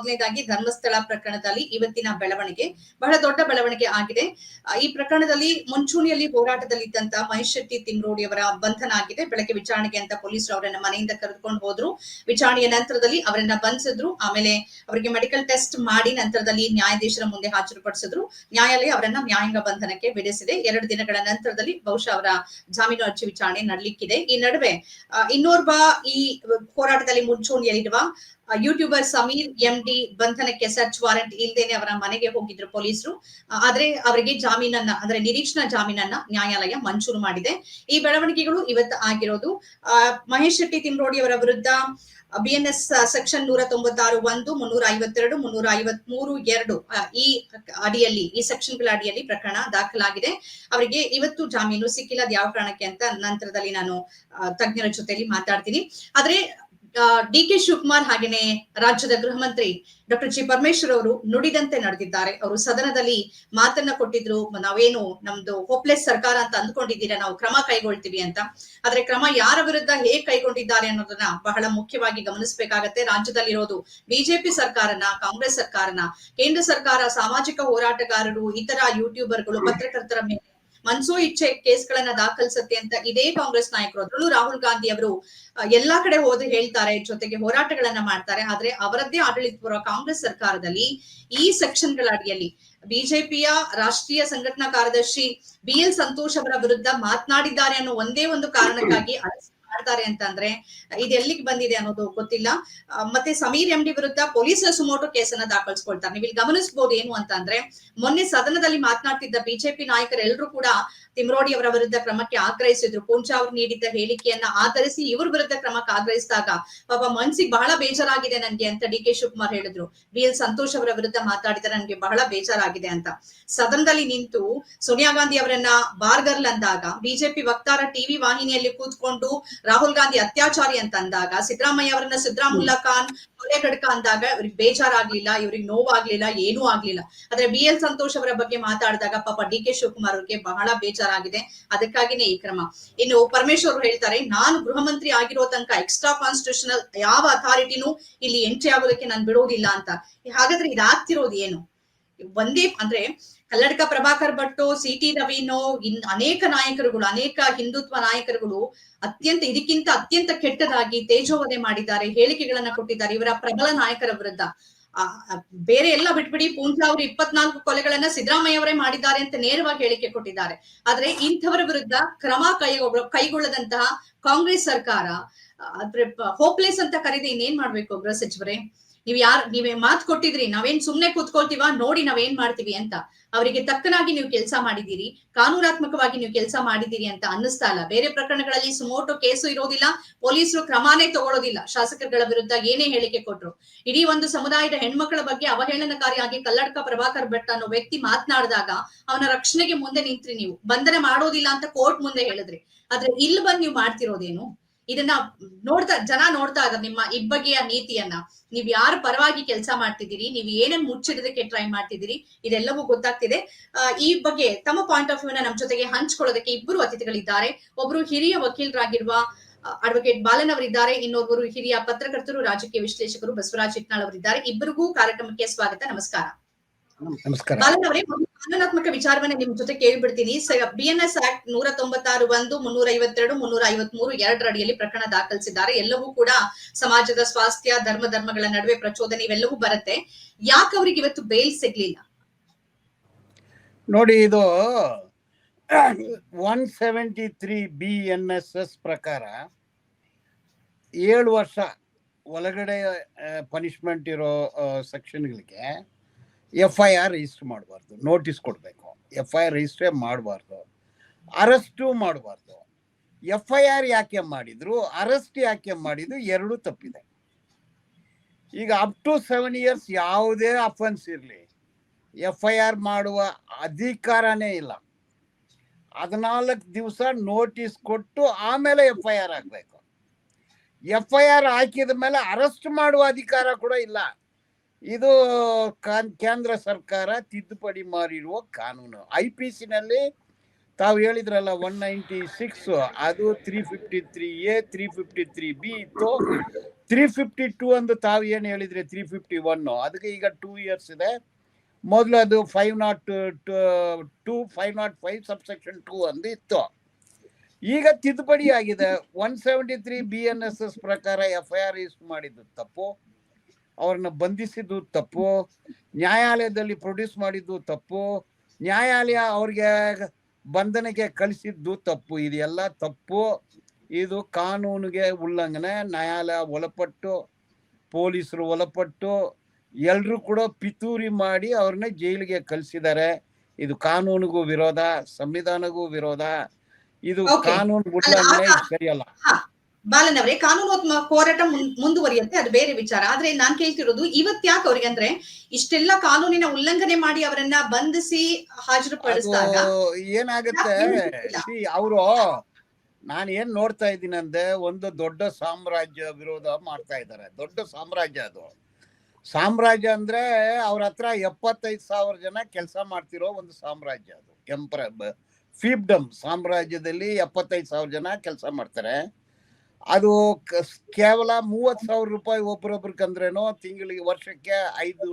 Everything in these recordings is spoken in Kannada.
ಮೊದಲನೇದಾಗಿ ಧರ್ಮಸ್ಥಳ ಪ್ರಕರಣದಲ್ಲಿ ಇವತ್ತಿನ ಬೆಳವಣಿಗೆ. ಬಹಳ ದೊಡ್ಡ ಬೆಳವಣಿಗೆ ಆಗಿದೆ. ಈ ಪ್ರಕರಣದಲ್ಲಿ ಮುಂಚೂಣಿಯಲ್ಲಿ ಹೋರಾಟದಲ್ಲಿದ್ದಂತ ಮಹೇಶ್ ಶೆಟ್ಟಿ ತಿಮ್ರೋಡಿ ಅವರ ಬಂಧನ ಆಗಿದೆ. ಬೆಳಗ್ಗೆ ವಿಚಾರಣೆಗೆ ಅಂತ ಪೊಲೀಸರು ಅವರನ್ನ ಮನೆಯಿಂದ ಕರೆದುಕೊಂಡು ಹೋದ್ರು. ವಿಚಾರಣೆಯ ನಂತರದಲ್ಲಿ ಅವರನ್ನ ಬಂಧಿಸಿದ್ರು. ಆಮೇಲೆ ಅವರಿಗೆ ಮೆಡಿಕಲ್ ಟೆಸ್ಟ್ ಮಾಡಿ ನಂತರದಲ್ಲಿ ನ್ಯಾಯಾಧೀಶರ ಮುಂದೆ ಹಾಜರುಪಡಿಸಿದ್ರು. ನ್ಯಾಯಾಲಯ ಅವರನ್ನ ನ್ಯಾಯಾಂಗ ಬಂಧನಕ್ಕೆ ವಿಧಿಸಿದೆ. ಎರಡು ದಿನಗಳ ನಂತರದಲ್ಲಿ ಬಹುಶಃ ಅವರ ಜಾಮೀನು ಅರ್ಜಿ ವಿಚಾರಣೆ ನಡಲಿಕ್ಕಿದೆ. ಈ ನಡುವೆ ಇನ್ನೋರ್ವ ಈ ಹೋರಾಟದಲ್ಲಿ ಮುಂಚೂಣಿಯಲ್ಲಿರುವ ಯೂಟ್ಯೂಬರ್ ಸಮೀರ್ ಎಂ ಡಿ ಬಂಧನಕ್ಕೆ ಸರ್ಚ್ ವಾರೆಂಟ್ ಇಲ್ದೇನೆ ಅವರ ಮನೆಗೆ ಹೋಗಿದ್ರು ಪೊಲೀಸರು. ಆದ್ರೆ ಅವರಿಗೆ ಜಾಮೀನನ್ನ, ಅಂದ್ರೆ ನಿರೀಕ್ಷಣಾ ಜಾಮೀನನ್ನ ನ್ಯಾಯಾಲಯ ಮಂಜೂರು ಮಾಡಿದೆ. ಈ ಬೆಳವಣಿಗೆಗಳು ಇವತ್ತು ಆಗಿರೋದು. ಮಹೇಶ್ ಶೆಟ್ಟಿ ತಿಮ್ರೋಡಿ ಅವರ ವಿರುದ್ಧ ಬಿಎನ್ಎಸ್ ಸೆಕ್ಷನ್ ನೂರ ತೊಂಬತ್ತಾರು ಒಂದು ಮುನ್ನೂರ ಐವತ್ತೆರಡು ಮುನ್ನೂರ ಐವತ್ ಮೂರು ಎರಡು ಈ ಅಡಿಯಲ್ಲಿ, ಈ ಸೆಕ್ಷನ್ಗಳ ಅಡಿಯಲ್ಲಿ ಪ್ರಕರಣ ದಾಖಲಾಗಿದೆ. ಅವರಿಗೆ ಇವತ್ತು ಜಾಮೀನು ಸಿಕ್ಕಿಲ್ಲ ಯಾವ ಕಾರಣಕ್ಕೆ ಅಂತ ನಂತರದಲ್ಲಿ ನಾನು ತಜ್ಞರ ಜೊತೆಯಲ್ಲಿ ಮಾತಾಡ್ತೀನಿ. ಆದ್ರೆ ಡಿ ಕೆ ಶಿವಕುಮಾರ್ ಹಾಗೇನೆ ರಾಜ್ಯದ ಗೃಹ ಮಂತ್ರಿ ಡಾಕ್ಟರ್ ಜಿ ಪರಮೇಶ್ವರ್ ಅವರು ನುಡಿದಂತೆ ನಡೆದಿದ್ದಾರೆ. ಅವರು ಸದನದಲ್ಲಿ ಮಾತನ್ನ ಕೊಟ್ಟಿದ್ರು, ನಾವೇನು ನಮ್ದು ಹೋಪ್ಲೆಸ್ ಸರ್ಕಾರ ಅಂತ ಅಂದ್ಕೊಂಡಿದ್ದೀರಾ, ನಾವು ಕ್ರಮ ಕೈಗೊಳ್ತೀವಿ ಅಂತ. ಆದ್ರೆ ಕ್ರಮ ಯಾರ ವಿರುದ್ಧ ಹೇಗ್ ಕೈಗೊಂಡಿದ್ದಾರೆ ಅನ್ನೋದನ್ನ ಬಹಳ ಮುಖ್ಯವಾಗಿ ಗಮನಿಸಬೇಕಾಗತ್ತೆ. ರಾಜ್ಯದಲ್ಲಿರೋದು ಬಿಜೆಪಿ ಸರ್ಕಾರನ, ಕಾಂಗ್ರೆಸ್ ಸರ್ಕಾರನ, ಕೇಂದ್ರ ಸರ್ಕಾರ ಸಾಮಾಜಿಕ ಹೋರಾಟಗಾರರು, ಇತರ ಯೂಟ್ಯೂಬರ್ಗಳು ಪತ್ರಕರ್ತರ ಮೇಲೆ ಮನ್ಸೋ ಇಚ್ಛೆ ಕೇಸ್ಗಳನ್ನ ದಾಖಲಿಸುತ್ತೆ ಅಂತ ಇದೇ ಕಾಂಗ್ರೆಸ್ ನಾಯಕರು ಅದರಲ್ಲೂ ರಾಹುಲ್ ಗಾಂಧಿ ಅವರು ಎಲ್ಲಾ ಕಡೆ ಹೋಗಿ ಹೇಳ್ತಾರೆ, ಜೊತೆಗೆ ಹೋರಾಟಗಳನ್ನ ಮಾಡ್ತಾರೆ. ಆದ್ರೆ ಅವರದ್ದೇ ಆಡಳಿತ ಬರುವ ಕಾಂಗ್ರೆಸ್ ಸರ್ಕಾರದಲ್ಲಿ ಈ ಸೆಕ್ಷನ್ಗಳ ಅಡಿಯಲ್ಲಿ ಬಿಜೆಪಿಯ ರಾಷ್ಟ್ರೀಯ ಸಂಘಟನಾ ಕಾರ್ಯದರ್ಶಿ ಬಿ ಎಲ್ ಸಂತೋಷ್ ಅವರ ವಿರುದ್ಧ ಮಾತನಾಡಿದ್ದಾರೆ ಅನ್ನೋ ಒಂದೇ ಒಂದು ಕಾರಣಕ್ಕಾಗಿ ಮಾಡ್ತಾರೆ ಅಂತಂದ್ರೆ ಇದು ಎಲ್ಲಿಗೆ ಬಂದಿದೆ ಅನ್ನೋದು ಗೊತ್ತಿಲ್ಲ. ಮತ್ತೆ ಸಮೀರ್ ಎಂ ಡಿ ವಿರುದ್ಧ ಪೊಲೀಸರ ಸುಮೋಟು ಕೇಸನ್ನ ದಾಖಲಿಸ್ಕೊಳ್ತಾರೆ. ನೀವು ಇಲ್ಲಿ ಗಮನಿಸಬಹುದು ಏನು ಅಂತ ಅಂದ್ರೆ ಮೊನ್ನೆ ಸದನದಲ್ಲಿ ಮಾತನಾಡ್ತಿದ್ದ ಬಿಜೆಪಿ ನಾಯಕರೆಲ್ಲರೂ ಕೂಡ ತಿಮ್ರೋಡಿ ಅವರ ವಿರುದ್ಧ ಕ್ರಮಕ್ಕೆ ಆಗ್ರಹಿಸಿದ್ರು. ಪೂಂಚಾ ಅವರು ನೀಡಿದ್ದ ಹೇಳಿಕೆಯನ್ನ ಆಧರಿಸಿ ಇವ್ರ ವಿರುದ್ಧ ಕ್ರಮಕ್ಕೆ ಆಗ್ರಹಿಸಿದಾಗ ಪಾಪ ಮನ್ಸಿಗೆ ಬಹಳ ಬೇಜಾರಾಗಿದೆ ನನ್ಗೆ ಅಂತ ಡಿ ಕೆ ಶಿವಕುಮಾರ್ ಹೇಳಿದ್ರು. ಬಿ ಎಲ್ ಸಂತೋಷ್ ಅವರ ವಿರುದ್ಧ ಮಾತಾಡಿದ್ರೆ ನನ್ಗೆ ಬಹಳ ಬೇಜಾರಾಗಿದೆ ಅಂತ. ಸದನದಲ್ಲಿ ನಿಂತು ಸೋನಿಯಾ ಗಾಂಧಿ ಅವರನ್ನ ಬಾರ್ಗರ್ಲ್ ಅಂದಾಗ, ಬಿಜೆಪಿ ವಕ್ತಾರ ಟಿವಿ ವಾಹಿನಿಯಲ್ಲಿ ಕೂತ್ಕೊಂಡು ರಾಹುಲ್ ಗಾಂಧಿ ಅತ್ಯಾಚಾರಿ ಅಂತ ಅಂದಾಗ, ಸಿದ್ದರಾಮಯ್ಯ ಅವರನ್ನ ಸಿದ್ದರಾಮುಲ್ಲಾ ಖಾನ್ ಕೊಲೆಗಡಕ ಅಂದಾಗ ಇವ್ರಿಗೆ ಬೇಜಾರಾಗ್ಲಿಲ್ಲ, ಇವ್ರಿಗೆ ನೋವಾಗ್ಲಿಲ್ಲ, ಏನೂ ಆಗ್ಲಿಲ್ಲ. ಆದ್ರೆ ಬಿ ಎಲ್ ಸಂತೋಷ್ ಅವರ ಬಗ್ಗೆ ಮಾತಾಡಿದಾಗ ಪಾಪ ಡಿ ಕೆ ಶಿವಕುಮಾರ್ ಅವ್ರಿಗೆ ಬಹಳ ಬೇಜಾರಾಗಿದೆ. ಅದಕ್ಕಾಗಿನೇ ಈ ಕ್ರಮ. ಇನ್ನು ಪರಮೇಶ್ವರ್ ಹೇಳ್ತಾರೆ, ನಾನು ಗೃಹ ಮಂತ್ರಿ ಆಗಿರೋ ತನಕ ಎಕ್ಸ್ಟ್ರಾ ಕಾನ್ಸ್ಟಿಟ್ಯೂಷನಲ್ ಯಾವ ಅಥಾರಿಟಿನೂ ಇಲ್ಲಿ ಎಂಟ್ರಿ ಆಗೋದಕ್ಕೆ ನಾನು ಬಿಡೋದಿಲ್ಲ ಅಂತ. ಹಾಗಾದ್ರೆ ಇದಾಗ್ತಿರೋದು ಏನು? ಒಂದೇ ಅಂದ್ರೆ ಕಲ್ಲಡ್ಕ ಪ್ರಭಾಕರ್ ಭಟ್ಟು, ಸಿ ಟಿ ರವೀನೋ, ಇನ್ ಅನೇಕ ನಾಯಕರುಗಳು, ಅನೇಕ ಹಿಂದುತ್ವ ನಾಯಕರುಗಳು ಅತ್ಯಂತ ಇದಕ್ಕಿಂತ ಅತ್ಯಂತ ಕೆಟ್ಟದಾಗಿ ತೇಜೋವಧೆ ಮಾಡಿದ್ದಾರೆ, ಹೇಳಿಕೆಗಳನ್ನ ಕೊಟ್ಟಿದ್ದಾರೆ. ಇವರ ಪ್ರಬಲ ನಾಯಕರ ವಿರುದ್ಧ. ಬೇರೆ ಎಲ್ಲ ಬಿಟ್ಬಿಡಿ, ಪೂಂಜಾ ಅವರು ಇಪ್ಪತ್ನಾಲ್ಕು ಕೊಲೆಗಳನ್ನ ಸಿದ್ದರಾಮಯ್ಯ ಅವರೇ ಮಾಡಿದ್ದಾರೆ ಅಂತ ನೇರವಾಗಿ ಹೇಳಿಕೆ ಕೊಟ್ಟಿದ್ದಾರೆ. ಆದ್ರೆ ಇಂಥವರ ವಿರುದ್ಧ ಕ್ರಮ ಕೈ ಕೈಗೊಳ್ಳದಂತಹ ಕಾಂಗ್ರೆಸ್ ಸರ್ಕಾರ ಅಂದ್ರೆ ಹೋಪ್ಲೆಸ್ ಅಂತ ಕರೀದಿ ಇನ್ನೇನ್ ಮಾಡ್ಬೇಕು ಗೃಹ ಸಚಿವರೇ ನೀವ್ ಯಾರ್, ನೀವೇ ಮಾತು ಕೊಟ್ಟಿದ್ರಿ, ನಾವೇನ್ ಸುಮ್ನೆ ಕೂತ್ಕೊಳ್ತೀವ, ನೋಡಿ ನಾವೇನ್ ಮಾಡ್ತೀವಿ ಅಂತ. ಅವರಿಗೆ ತಕ್ಕನಾಗಿ ನೀವು ಕೆಲಸ ಮಾಡಿದ್ದೀರಿ, ಕಾನೂನಾತ್ಮಕವಾಗಿ ನೀವು ಕೆಲಸ ಮಾಡಿದ್ದೀರಿ ಅಂತ ಅನ್ನಿಸ್ತಾ ಇಲ್ಲ. ಬೇರೆ ಪ್ರಕರಣಗಳಲ್ಲಿ ಸುಮೋಟೋ ಕೇಸು ಇರೋದಿಲ್ಲ, ಪೊಲೀಸರು ಕ್ರಮಾನೇ ತಗೊಳ್ಳೋದಿಲ್ಲ ಶಾಸಕರುಗಳ ವಿರುದ್ಧ ಏನೇ ಹೇಳಿಕೆ ಕೊಟ್ರು. ಇಡೀ ಒಂದು ಸಮುದಾಯದ ಹೆಣ್ಮಕ್ಳ ಬಗ್ಗೆ ಅವಹೇಳನಕಾರಿಯಾಗಿ ಕಲ್ಲಡ್ಕ ಪ್ರಭಾಕರ್ ಭಟ್ ಅನ್ನೋ ವ್ಯಕ್ತಿ ಮಾತನಾಡಿದಾಗ ಅವನ ರಕ್ಷಣೆಗೆ ಮುಂದೆ ನಿಂತ್ರಿ ನೀವು. ಬಂಧನ ಮಾಡೋದಿಲ್ಲ ಅಂತ ಕೋರ್ಟ್ ಮುಂದೆ ಹೇಳಿದ್ರಿ. ಆದ್ರೆ ಇಲ್ಲಿ ಬಂದ್ ನೀವು ಮಾಡ್ತಿರೋದೇನು? ಇದನ್ನ ನೋಡ್ತಾ, ಜನ ನೋಡ್ತಾ ಇದ್ದಾರೆ ನಿಮ್ಮ ಇಬ್ಬಗೆಯ ನೀತಿಯನ್ನ. ನೀವ್ ಯಾರ ಪರವಾಗಿ ಕೆಲಸ ಮಾಡ್ತಿದ್ದೀರಿ, ನೀವ್ ಏನೇನ್ ಮುಚ್ಚಿಡೋದಕ್ಕೆ ಟ್ರೈ ಮಾಡ್ತಿದ್ದೀರಿ, ಇದೆಲ್ಲವೂ ಗೊತ್ತಾಗ್ತಿದೆ. ಈ ಬಗ್ಗೆ ತಮ್ಮ ಪಾಯಿಂಟ್ ಆಫ್ ವ್ಯೂ ನಮ್ ಜೊತೆಗೆ ಹಂಚ್ಕೊಳ್ಳೋದಕ್ಕೆ ಇಬ್ಬರು ಅತಿಥಿಗಳಿದ್ದಾರೆ. ಒಬ್ರು ಹಿರಿಯ ವಕೀಲರಾಗಿರುವ ಅಡ್ವೊಕೇಟ್ ಬಾಲನ್ ಅವರಿದ್ದಾರೆ. ಇನ್ನೊಬ್ಬರು ಹಿರಿಯ ಪತ್ರಕರ್ತರು, ರಾಜಕೀಯ ವಿಶ್ಲೇಷಕರು ಬಸವರಾಜ್ ಇಟ್ನಾಳ್ ಅವರಿದ್ದಾರೆ. ಇಬ್ಬರಿಗೂ ಕಾರ್ಯಕ್ರಮಕ್ಕೆ ಸ್ವಾಗತ, ನಮಸ್ಕಾರ. ನಮಸ್ಕಾರ. ಕಾನೂನಾತ್ಮಕ ವಿಚಾರವನ್ನ ನಿಮ್ ಜೊತೆ ಕೇಳ್ಬಿಡ್ತೀನಿ. ಬಿಎನ್ಎಸ್ ಆಕ್ಟ್ ನೂರ ತೊಂಬತ್ತಾರು ಒಂದು ಮುನ್ನೂರ ಐವತ್ತೆರಡು ಮುನ್ನೂರ ಐವತ್ ಮೂರು ಎರಡರ ಅಡಿಯಲ್ಲಿ ಪ್ರಕರಣ ದಾಖಲಿಸಿದ್ದಾರೆ. ಎಲ್ಲವೂ ಕೂಡ ಸಮಾಜದ ಸ್ವಾಸ್ಥ್ಯ ಧರ್ಮ ಧರ್ಮಗಳ ನಡುವೆ ಪ್ರಚೋದನೆ ಇವೆಲ್ಲವೂ ಬರುತ್ತೆ. ಯಾಕೆ ಅವ್ರಿಗೆ ಇವತ್ತು ಬೇಲ್ ಸಿಗ್ಲಿಲ್ಲ? ನೋಡಿ ಇದು one seventy three B N S S ಪ್ರಕಾರ ಏಳು ವರ್ಷ ಒಳಗಡೆ ಪನಿಷ್ಮೆಂಟ್ ಇರೋ ಸೆಕ್ಷನ್ಗಳಿಗೆ ಎಫ್ ಐ ಆರ್ ರಿಜಿಸ್ಟರ್ ಮಾಡಬಾರ್ದು ನೋಟಿಸ್ ಕೊಡಬೇಕು. ಎಫ್ ಐ ಆರ್ ರಿಜಿಸ್ಟ್ರೇ ಮಾಡಬಾರ್ದು, ಅರೆಸ್ಟು ಮಾಡಬಾರ್ದು. ಎಫ್ ಐ ಆರ್ ಯಾಕೆ ಮಾಡಿದ್ರು, ಅರೆಸ್ಟ್ ಯಾಕೆ ಮಾಡಿದ್ರು ಎರಡೂ ತಪ್ಪಿದೆ. ಈಗ ಅಪ್ ಟು ಸೆವೆನ್ ಇಯರ್ಸ್ ಯಾವುದೇ ಅಫೆನ್ಸ್ ಇರಲಿ ಎಫ್ ಐ ಆರ್ ಮಾಡುವ ಅಧಿಕಾರನೇ ಇಲ್ಲ. ಹದಿನಾಲ್ಕು ದಿವಸ ನೋಟಿಸ್ ಕೊಟ್ಟು ಆಮೇಲೆ ಎಫ್ ಐ ಆರ್ ಆಗಬೇಕು ಎಫ್ ಐ ಆರ್ ಹಾಕಿದ ಮೇಲೆ ಅರೆಸ್ಟ್ ಮಾಡುವ ಅಧಿಕಾರ ಕೂಡ ಇಲ್ಲ. ಇದು ಕೇಂದ್ರ ಸರ್ಕಾರ ತಿದ್ದುಪಡಿ ಮಾಡಿರುವ ಕಾನೂನು. ಐ ಪಿ ಸಿನಲ್ಲಿ ತಾವು ಹೇಳಿದ್ರಲ್ಲ ಒನ್ ನೈಂಟಿ ಸಿಕ್ಸ್ ಅದು three fifty three A three fifty three B ಇತ್ತು. ತ್ರೀ ಫಿಫ್ಟಿ ಟೂ ಅಂದು ತಾವು ಏನು ಹೇಳಿದ್ರೆ? ತ್ರೀ ಫಿಫ್ಟಿ ಒನ್ ಅದಕ್ಕೆ ಈಗ ಟೂ ಇಯರ್ಸ್ ಇದೆ. ಮೊದಲು ಅದು five nought two five nought five subsection two ಅಂದು ಇತ್ತು. ಈಗ ತಿದ್ದುಪಡಿ ಆಗಿದೆ. One seventy three B N S S ಪ್ರಕಾರ ಎಫ್ ಐ ಆರ್ ಇಸ್ ಮಾಡಿದ್ದು ತಪ್ಪು. ಅವ್ರನ್ನ ಬಂಧಿಸಿದ್ದು ತಪ್ಪು ನ್ಯಾಯಾಲಯದಲ್ಲಿ ಪ್ರೊಡ್ಯೂಸ್ ಮಾಡಿದ್ದು ತಪ್ಪು ನ್ಯಾಯಾಲಯ ಅವ್ರಿಗೆ ಬಂಧನಕ್ಕೆ ಕಳಿಸಿದ್ದು ತಪ್ಪು ಇದೆಲ್ಲ ತಪ್ಪು. ಇದು ಕಾನೂನಿಗೆ ಉಲ್ಲಂಘನೆ ನ್ಯಾಯಾಲಯ ಒಳಪಟ್ಟು ಪೊಲೀಸರು ಒಳಪಟ್ಟು ಎಲ್ಲರೂ ಕೂಡ ಪಿತೂರಿ ಮಾಡಿ ಅವ್ರನ್ನ ಜೈಲಿಗೆ ಕಳಿಸಿದ್ದಾರೆ. ಇದು ಕಾನೂನಿಗೂ ವಿರೋಧ ಸಂವಿಧಾನಗೂ ವಿರೋಧ. ಇದು. ಕಾನೂನು ಉಲ್ಲಂಘನೆ ಸರಿಯಲ್ಲ. ಬಾಲನ್ ಅವರೇ ಕಾನೂನು ಹೋರಾಟ ಮುಂದುವರಿಯುತ್ತೆ ಅದು ಬೇರೆ ವಿಚಾರ. ಆದ್ರೆ ನಾನ್ ಕೇಳ್ತಿರೋದು ಇವತ್ ಯಾಕೆ ಅವ್ರಿಗೆ ಅಂದ್ರೆ ಇಷ್ಟೆಲ್ಲ ಕಾನೂನಿನ ಉಲ್ಲಂಘನೆ ಮಾಡಿ ಅವರನ್ನ ಬಂಧಿಸಿ ಹಾಜರುಪಡಿಸಿದಾಗ ಏನಾಗುತ್ತೆ ಅವರು ನಾನು ಏನ್ ನೋಡ್ತಾ ಇದ್ದೀನಿ ಅಂದ್ರೆ ಒಂದು ದೊಡ್ಡ ಸಾಮ್ರಾಜ್ಯ ವಿರೋಧ ಮಾಡ್ತಾ ಇದ್ದಾರೆ. ದೊಡ್ಡ ಸಾಮ್ರಾಜ್ಯ ಅದು. ಸಾಮ್ರಾಜ್ಯ ಅಂದ್ರೆ ಅವ್ರ ಹತ್ರ ಎಪ್ಪತ್ತೈದು ಸಾವಿರ ಜನ ಕೆಲಸ ಮಾಡ್ತಿರೋ ಒಂದು ಸಾಮ್ರಾಜ್ಯ ಅದು. ಎಂಪ್ರ ಫೀಬ್ಡಮ್ ಸಾಮ್ರಾಜ್ಯದಲ್ಲಿ ಎಪ್ಪತ್ತೈದು ಸಾವಿರ ಜನ ಕೆಲಸ ಮಾಡ್ತಾರೆ. ಅದು ಕೇವಲ ಮೂವತ್ತು ಸಾವಿರ ರೂಪಾಯಿ ಒಬ್ರೊಬ್ರಿಗಂದ್ರೇನೋ ತಿಂಗಳಿಗೆ ವರ್ಷಕ್ಕೆ ಐದು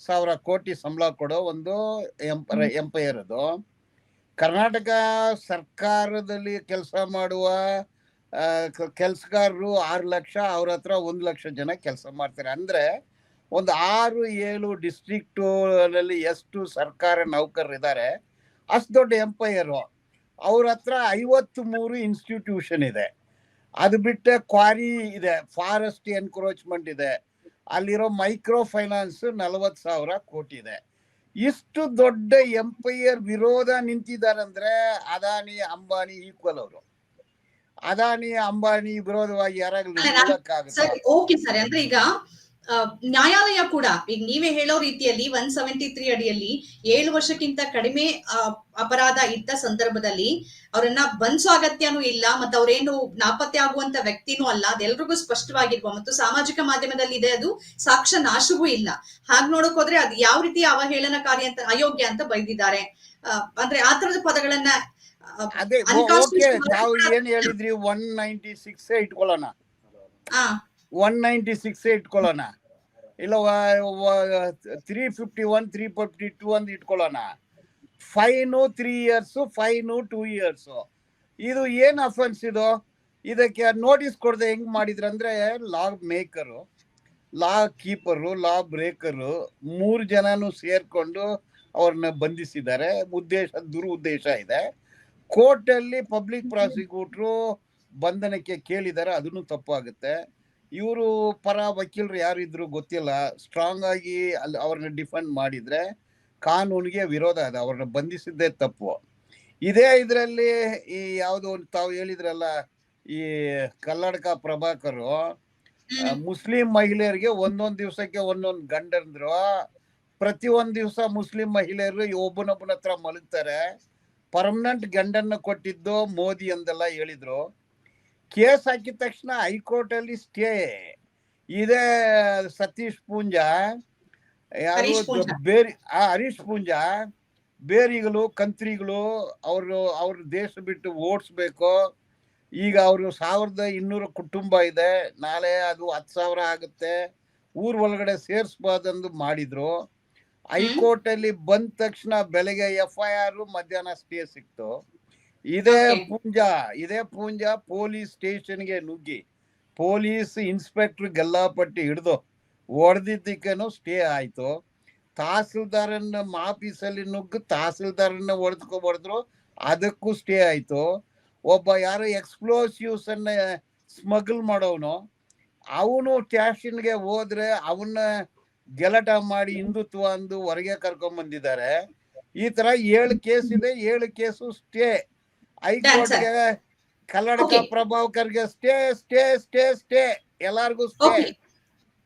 ಸಾವಿರ ಕೋಟಿ ಸಂಬಳ ಕೊಡೋ ಒಂದು ಎಂಪರ ಎಂಪೈರ್ ಅದು. ಕರ್ನಾಟಕ ಸರ್ಕಾರದಲ್ಲಿ ಕೆಲಸ ಮಾಡುವ ಕೆಲಸಗಾರರು ಆರು ಲಕ್ಷ ಅವ್ರ ಹತ್ರ ಒಂದು ಲಕ್ಷ ಜನ ಕೆಲಸ ಮಾಡ್ತಾರೆ. ಅಂದರೆ ಒಂದು ಆರು ಏಳು ಡಿಸ್ಟ್ರಿಕ್ಟು ಅಲ್ಲಿ ಎಷ್ಟು ಸರ್ಕಾರ ನೌಕರರು ಇದ್ದಾರೆ ಅಷ್ಟು ದೊಡ್ಡ ಎಂಪೈರು. ಅವ್ರ ಹತ್ರ ಐವತ್ತು ಮೂರು ಇನ್ಸ್ಟಿಟ್ಯೂಷನ್ ಇದೆ. ಅದು ಬಿಟ್ಟೆ ಕ್ವಾರಿ ಇದೆ ಫಾರೆಸ್ಟ್ ಎನ್ಕ್ರೋಚ್ಮೆಂಟ್ ಇದೆ. ಅಲ್ಲಿರೋ ಮೈಕ್ರೋ ಫೈನಾನ್ಸ್ ನಲವತ್ತು ಸಾವಿರ ಕೋಟಿ ಇದೆ. ಇಷ್ಟು ದೊಡ್ಡ ಎಂಪೈಯರ್ ವಿರೋಧ ನಿಂತಿದ್ದಾರಂದ್ರೆ ಅದಾನಿ ಅಂಬಾನಿ ಈಕ್ವಲ್ ಅವರು. ಅದಾನಿ ಅಂಬಾನಿ ವಿರೋಧವಾಗಿ ಯಾರಾಗಲಿ ಓಕೆ ಸರ್. ಅಂದ್ರೆ ಈಗ ನ್ಯಾಯಾಲಯ ಕೂಡ ಈಗ ನೀವೇ ಹೇಳೋ ರೀತಿಯಲ್ಲಿ ಒನ್ ಸೆವೆಂಟಿ ತ್ರೀ ಅಡಿಯಲ್ಲಿ ಏಳು ವರ್ಷಕ್ಕಿಂತ ಕಡಿಮೆ ಅಪರಾಧ ಇದ್ದ ಸಂದರ್ಭದಲ್ಲಿ ಅವರನ್ನ ಬಂಧಿಸೋ ಅಗತ್ಯನೂ ಇಲ್ಲ ಮತ್ತೆ ಅವ್ರೇನು ನಾಪತ್ತೆ ಆಗುವಂತ ವ್ಯಕ್ತಿನೂ ಅಲ್ಲ ಅದೆಲ್ರಿಗೂ ಸ್ಪಷ್ಟವಾಗಿರುವ ಮತ್ತು ಸಾಮಾಜಿಕ ಮಾಧ್ಯಮದಲ್ಲಿ ಇದೆ ಅದು ಸಾಕ್ಷ್ಯ ನಾಶವೂ ಇಲ್ಲ. ಹಾಗ ನೋಡಕ್ ಹೋದ್ರೆ ಅದು ಯಾವ ರೀತಿ ಅವಹೇಳನಕಾರಿ ಅಂತ ಅಯೋಗ್ಯ ಅಂತ ಬೈದಿದ್ದಾರೆ. ಅಂದ್ರೆ ಆ ತರದ ಪದಗಳನ್ನ ಏನ್ ಹೇಳಿದ್ರಿ ಒನ್ ನೈಂಟಿ ಸಿಕ್ಸ್ ಇಟ್ಕೊಳ್ಳೋಣ. ಆ, ಒನ್ ನೈಂಟಿ ಸಿಕ್ಸ್ ಇಟ್ಕೊಳ್ಳೋಣ. ಇಲ್ಲ three fifty one three fifty two ಅಂತ ಇಟ್ಕೊಳ್ಳೋಣ. Fine three years fine two years ಇದು ಏನು ಅಫೆನ್ಸ್ ಇದು? ಇದಕ್ಕೆ ನೋಟಿಸ್ ಕೊಡದೆ ಹೆಂಗ್ ಮಾಡಿದ್ರಂದ್ರೆ law maker law keeper law breaker ಮೂರು ಜನನು ಸೇರ್ಕೊಂಡು ಅವ್ರನ್ನ ಬಂಧಿಸಿದ್ದಾರೆ. ಉದ್ದೇಶ, ದುರುದ್ದೇಶ ಇದೆ. ಕೋರ್ಟಲ್ಲಿ ಪಬ್ಲಿಕ್ ಪ್ರಾಸಿಕ್ಯೂಟ್ರು ಬಂಧನಕ್ಕೆ ಕೇಳಿದ್ದಾರೆ ಅದನ್ನು ತಪ್ಪಾಗುತ್ತೆ. ಇವರು ಪರ ವಕೀಲರು ಯಾರಿದ್ರು ಗೊತ್ತಿಲ್ಲ. ಸ್ಟ್ರಾಂಗ್ ಆಗಿ ಅಲ್ಲಿ ಅವ್ರನ್ನ ಡಿಫೆಂಡ್ ಮಾಡಿದ್ರೆ ಕಾನೂನಿಗೆ ವಿರೋಧ ಇದೆ ಅವ್ರನ್ನ ಬಂಧಿಸಿದ್ದೇ ತಪ್ಪು. ಇದೇ ಇದರಲ್ಲಿ ಈ ಯಾವುದೋ ಒಂದು ತಾವು ಹೇಳಿದ್ರಲ್ಲ ಈ ಕಲ್ಲಡ್ಕ ಪ್ರಭಾಕರು ಮುಸ್ಲಿಂ ಮಹಿಳೆಯರಿಗೆ ಒಂದೊಂದು ದಿವಸಕ್ಕೆ ಒಂದೊಂದು ಗಂಡಂದ್ರು. ಪ್ರತಿ ಒಂದು ದಿವಸ ಮುಸ್ಲಿಂ ಮಹಿಳೆಯರು ಒಬ್ಬನೊಬ್ಬನ ಹತ್ರ ಮಲಗ್ತಾರೆ. ಪರ್ಮನೆಂಟ್ ಗಂಡನ್ನ ಕೊಟ್ಟಿದ್ದು ಮೋದಿ ಅಂದೆಲ್ಲ ಹೇಳಿದ್ರು. ಕೇಸ್ ಹಾಕಿದ ತಕ್ಷಣ ಹೈಕೋರ್ಟ್ ಅಲ್ಲಿ ಸ್ಟೇ. ಇದೇ ಸತೀಶ್ ಪೂಂಜಾ ಯಾರು. ಬೇರೆ ಆ ಹರೀಶ್ ಪೂಂಜಾ ಬೇರಿಗಳು ಕಂತ್ರಿಗಳು ಅವರು ಅವ್ರ ದೇಶ ಬಿಟ್ಟು ಓಡಿಸ್ಬೇಕು. ಈಗ ಅವರು ಸಾವಿರದ ಇನ್ನೂರು ಕುಟುಂಬ ಇದೆ. ನಾಳೆ ಅದು ಹತ್ತು ಸಾವಿರ ಆಗುತ್ತೆ. ಊರ್ ಒಳಗಡೆ ಸೇರಿಸ್ಬಾರ್ದಂದು ಮಾಡಿದ್ರು. ಹೈಕೋರ್ಟ್ ಅಲ್ಲಿ ಬಂದ ತಕ್ಷಣ ಬೆಳಗ್ಗೆ ಎಫ್ ಐ ಆರ್ ಮಧ್ಯಾಹ್ನ ಸ್ಟೇ ಸಿಕ್ತು. ಇದೇ. ಪೂಂಜಾ ಇದೇ ಪೂಂಜಾ ಪೊಲೀಸ್ ಸ್ಟೇಷನ್ಗೆ ನುಗ್ಗಿ. ಪೊಲೀಸ್ ಇನ್ಸ್ಪೆಕ್ಟರ್ ಗಲ್ಲಾಪಟ್ಟಿ ಹಿಡಿದು ಹೊಡೆದಿದ್ದಕ್ಕೇನು ಸ್ಟೇ ಆಯಿತು. ತಹಸೀಲ್ದಾರನ್ನ ಆಫೀಸಲ್ಲಿ ನುಗ್ಗು ತಹಸೀಲ್ದಾರನ್ನ ಹೊಡೆದ್ಕೊ ಹೊಡೆದ್ರು ಅದಕ್ಕೂ ಸ್ಟೇ ಆಯಿತು. ಒಬ್ಬ ಯಾರೋ ಎಕ್ಸ್ಪ್ಲೋಸಿವ್ಸ್ ಅನ್ನ ಸ್ಮಗಲ್ ಮಾಡೋನು ಅವನು ಸ್ಟೇಷನ್ಗೆ ಹೋದ್ರೆ ಅವನ್ನ ಗೆಲಟ ಮಾಡಿ ಹಿಂದುತ್ವ ಅಂದು ಹೊರಗೆ ಕರ್ಕೊಂಡ್ ಬಂದಿದ್ದಾರೆ ಈ ತರ ಏಳು ಕೇಸ್ ಇದೆ ಏಳು ಕೇಸು ಸ್ಟೇ. ಹೈಕೋರ್ಟ್ಗೆ ಕನ್ನಡಕ Okay. ಪ್ರಭಾಕರ್ಗೆ ಸ್ಟೇ ಸ್ಟೇ ಸ್ಟೇ ಸ್ಟೇ ಎಲ್ಲಾರ್ಗು ಸ್ಟೇ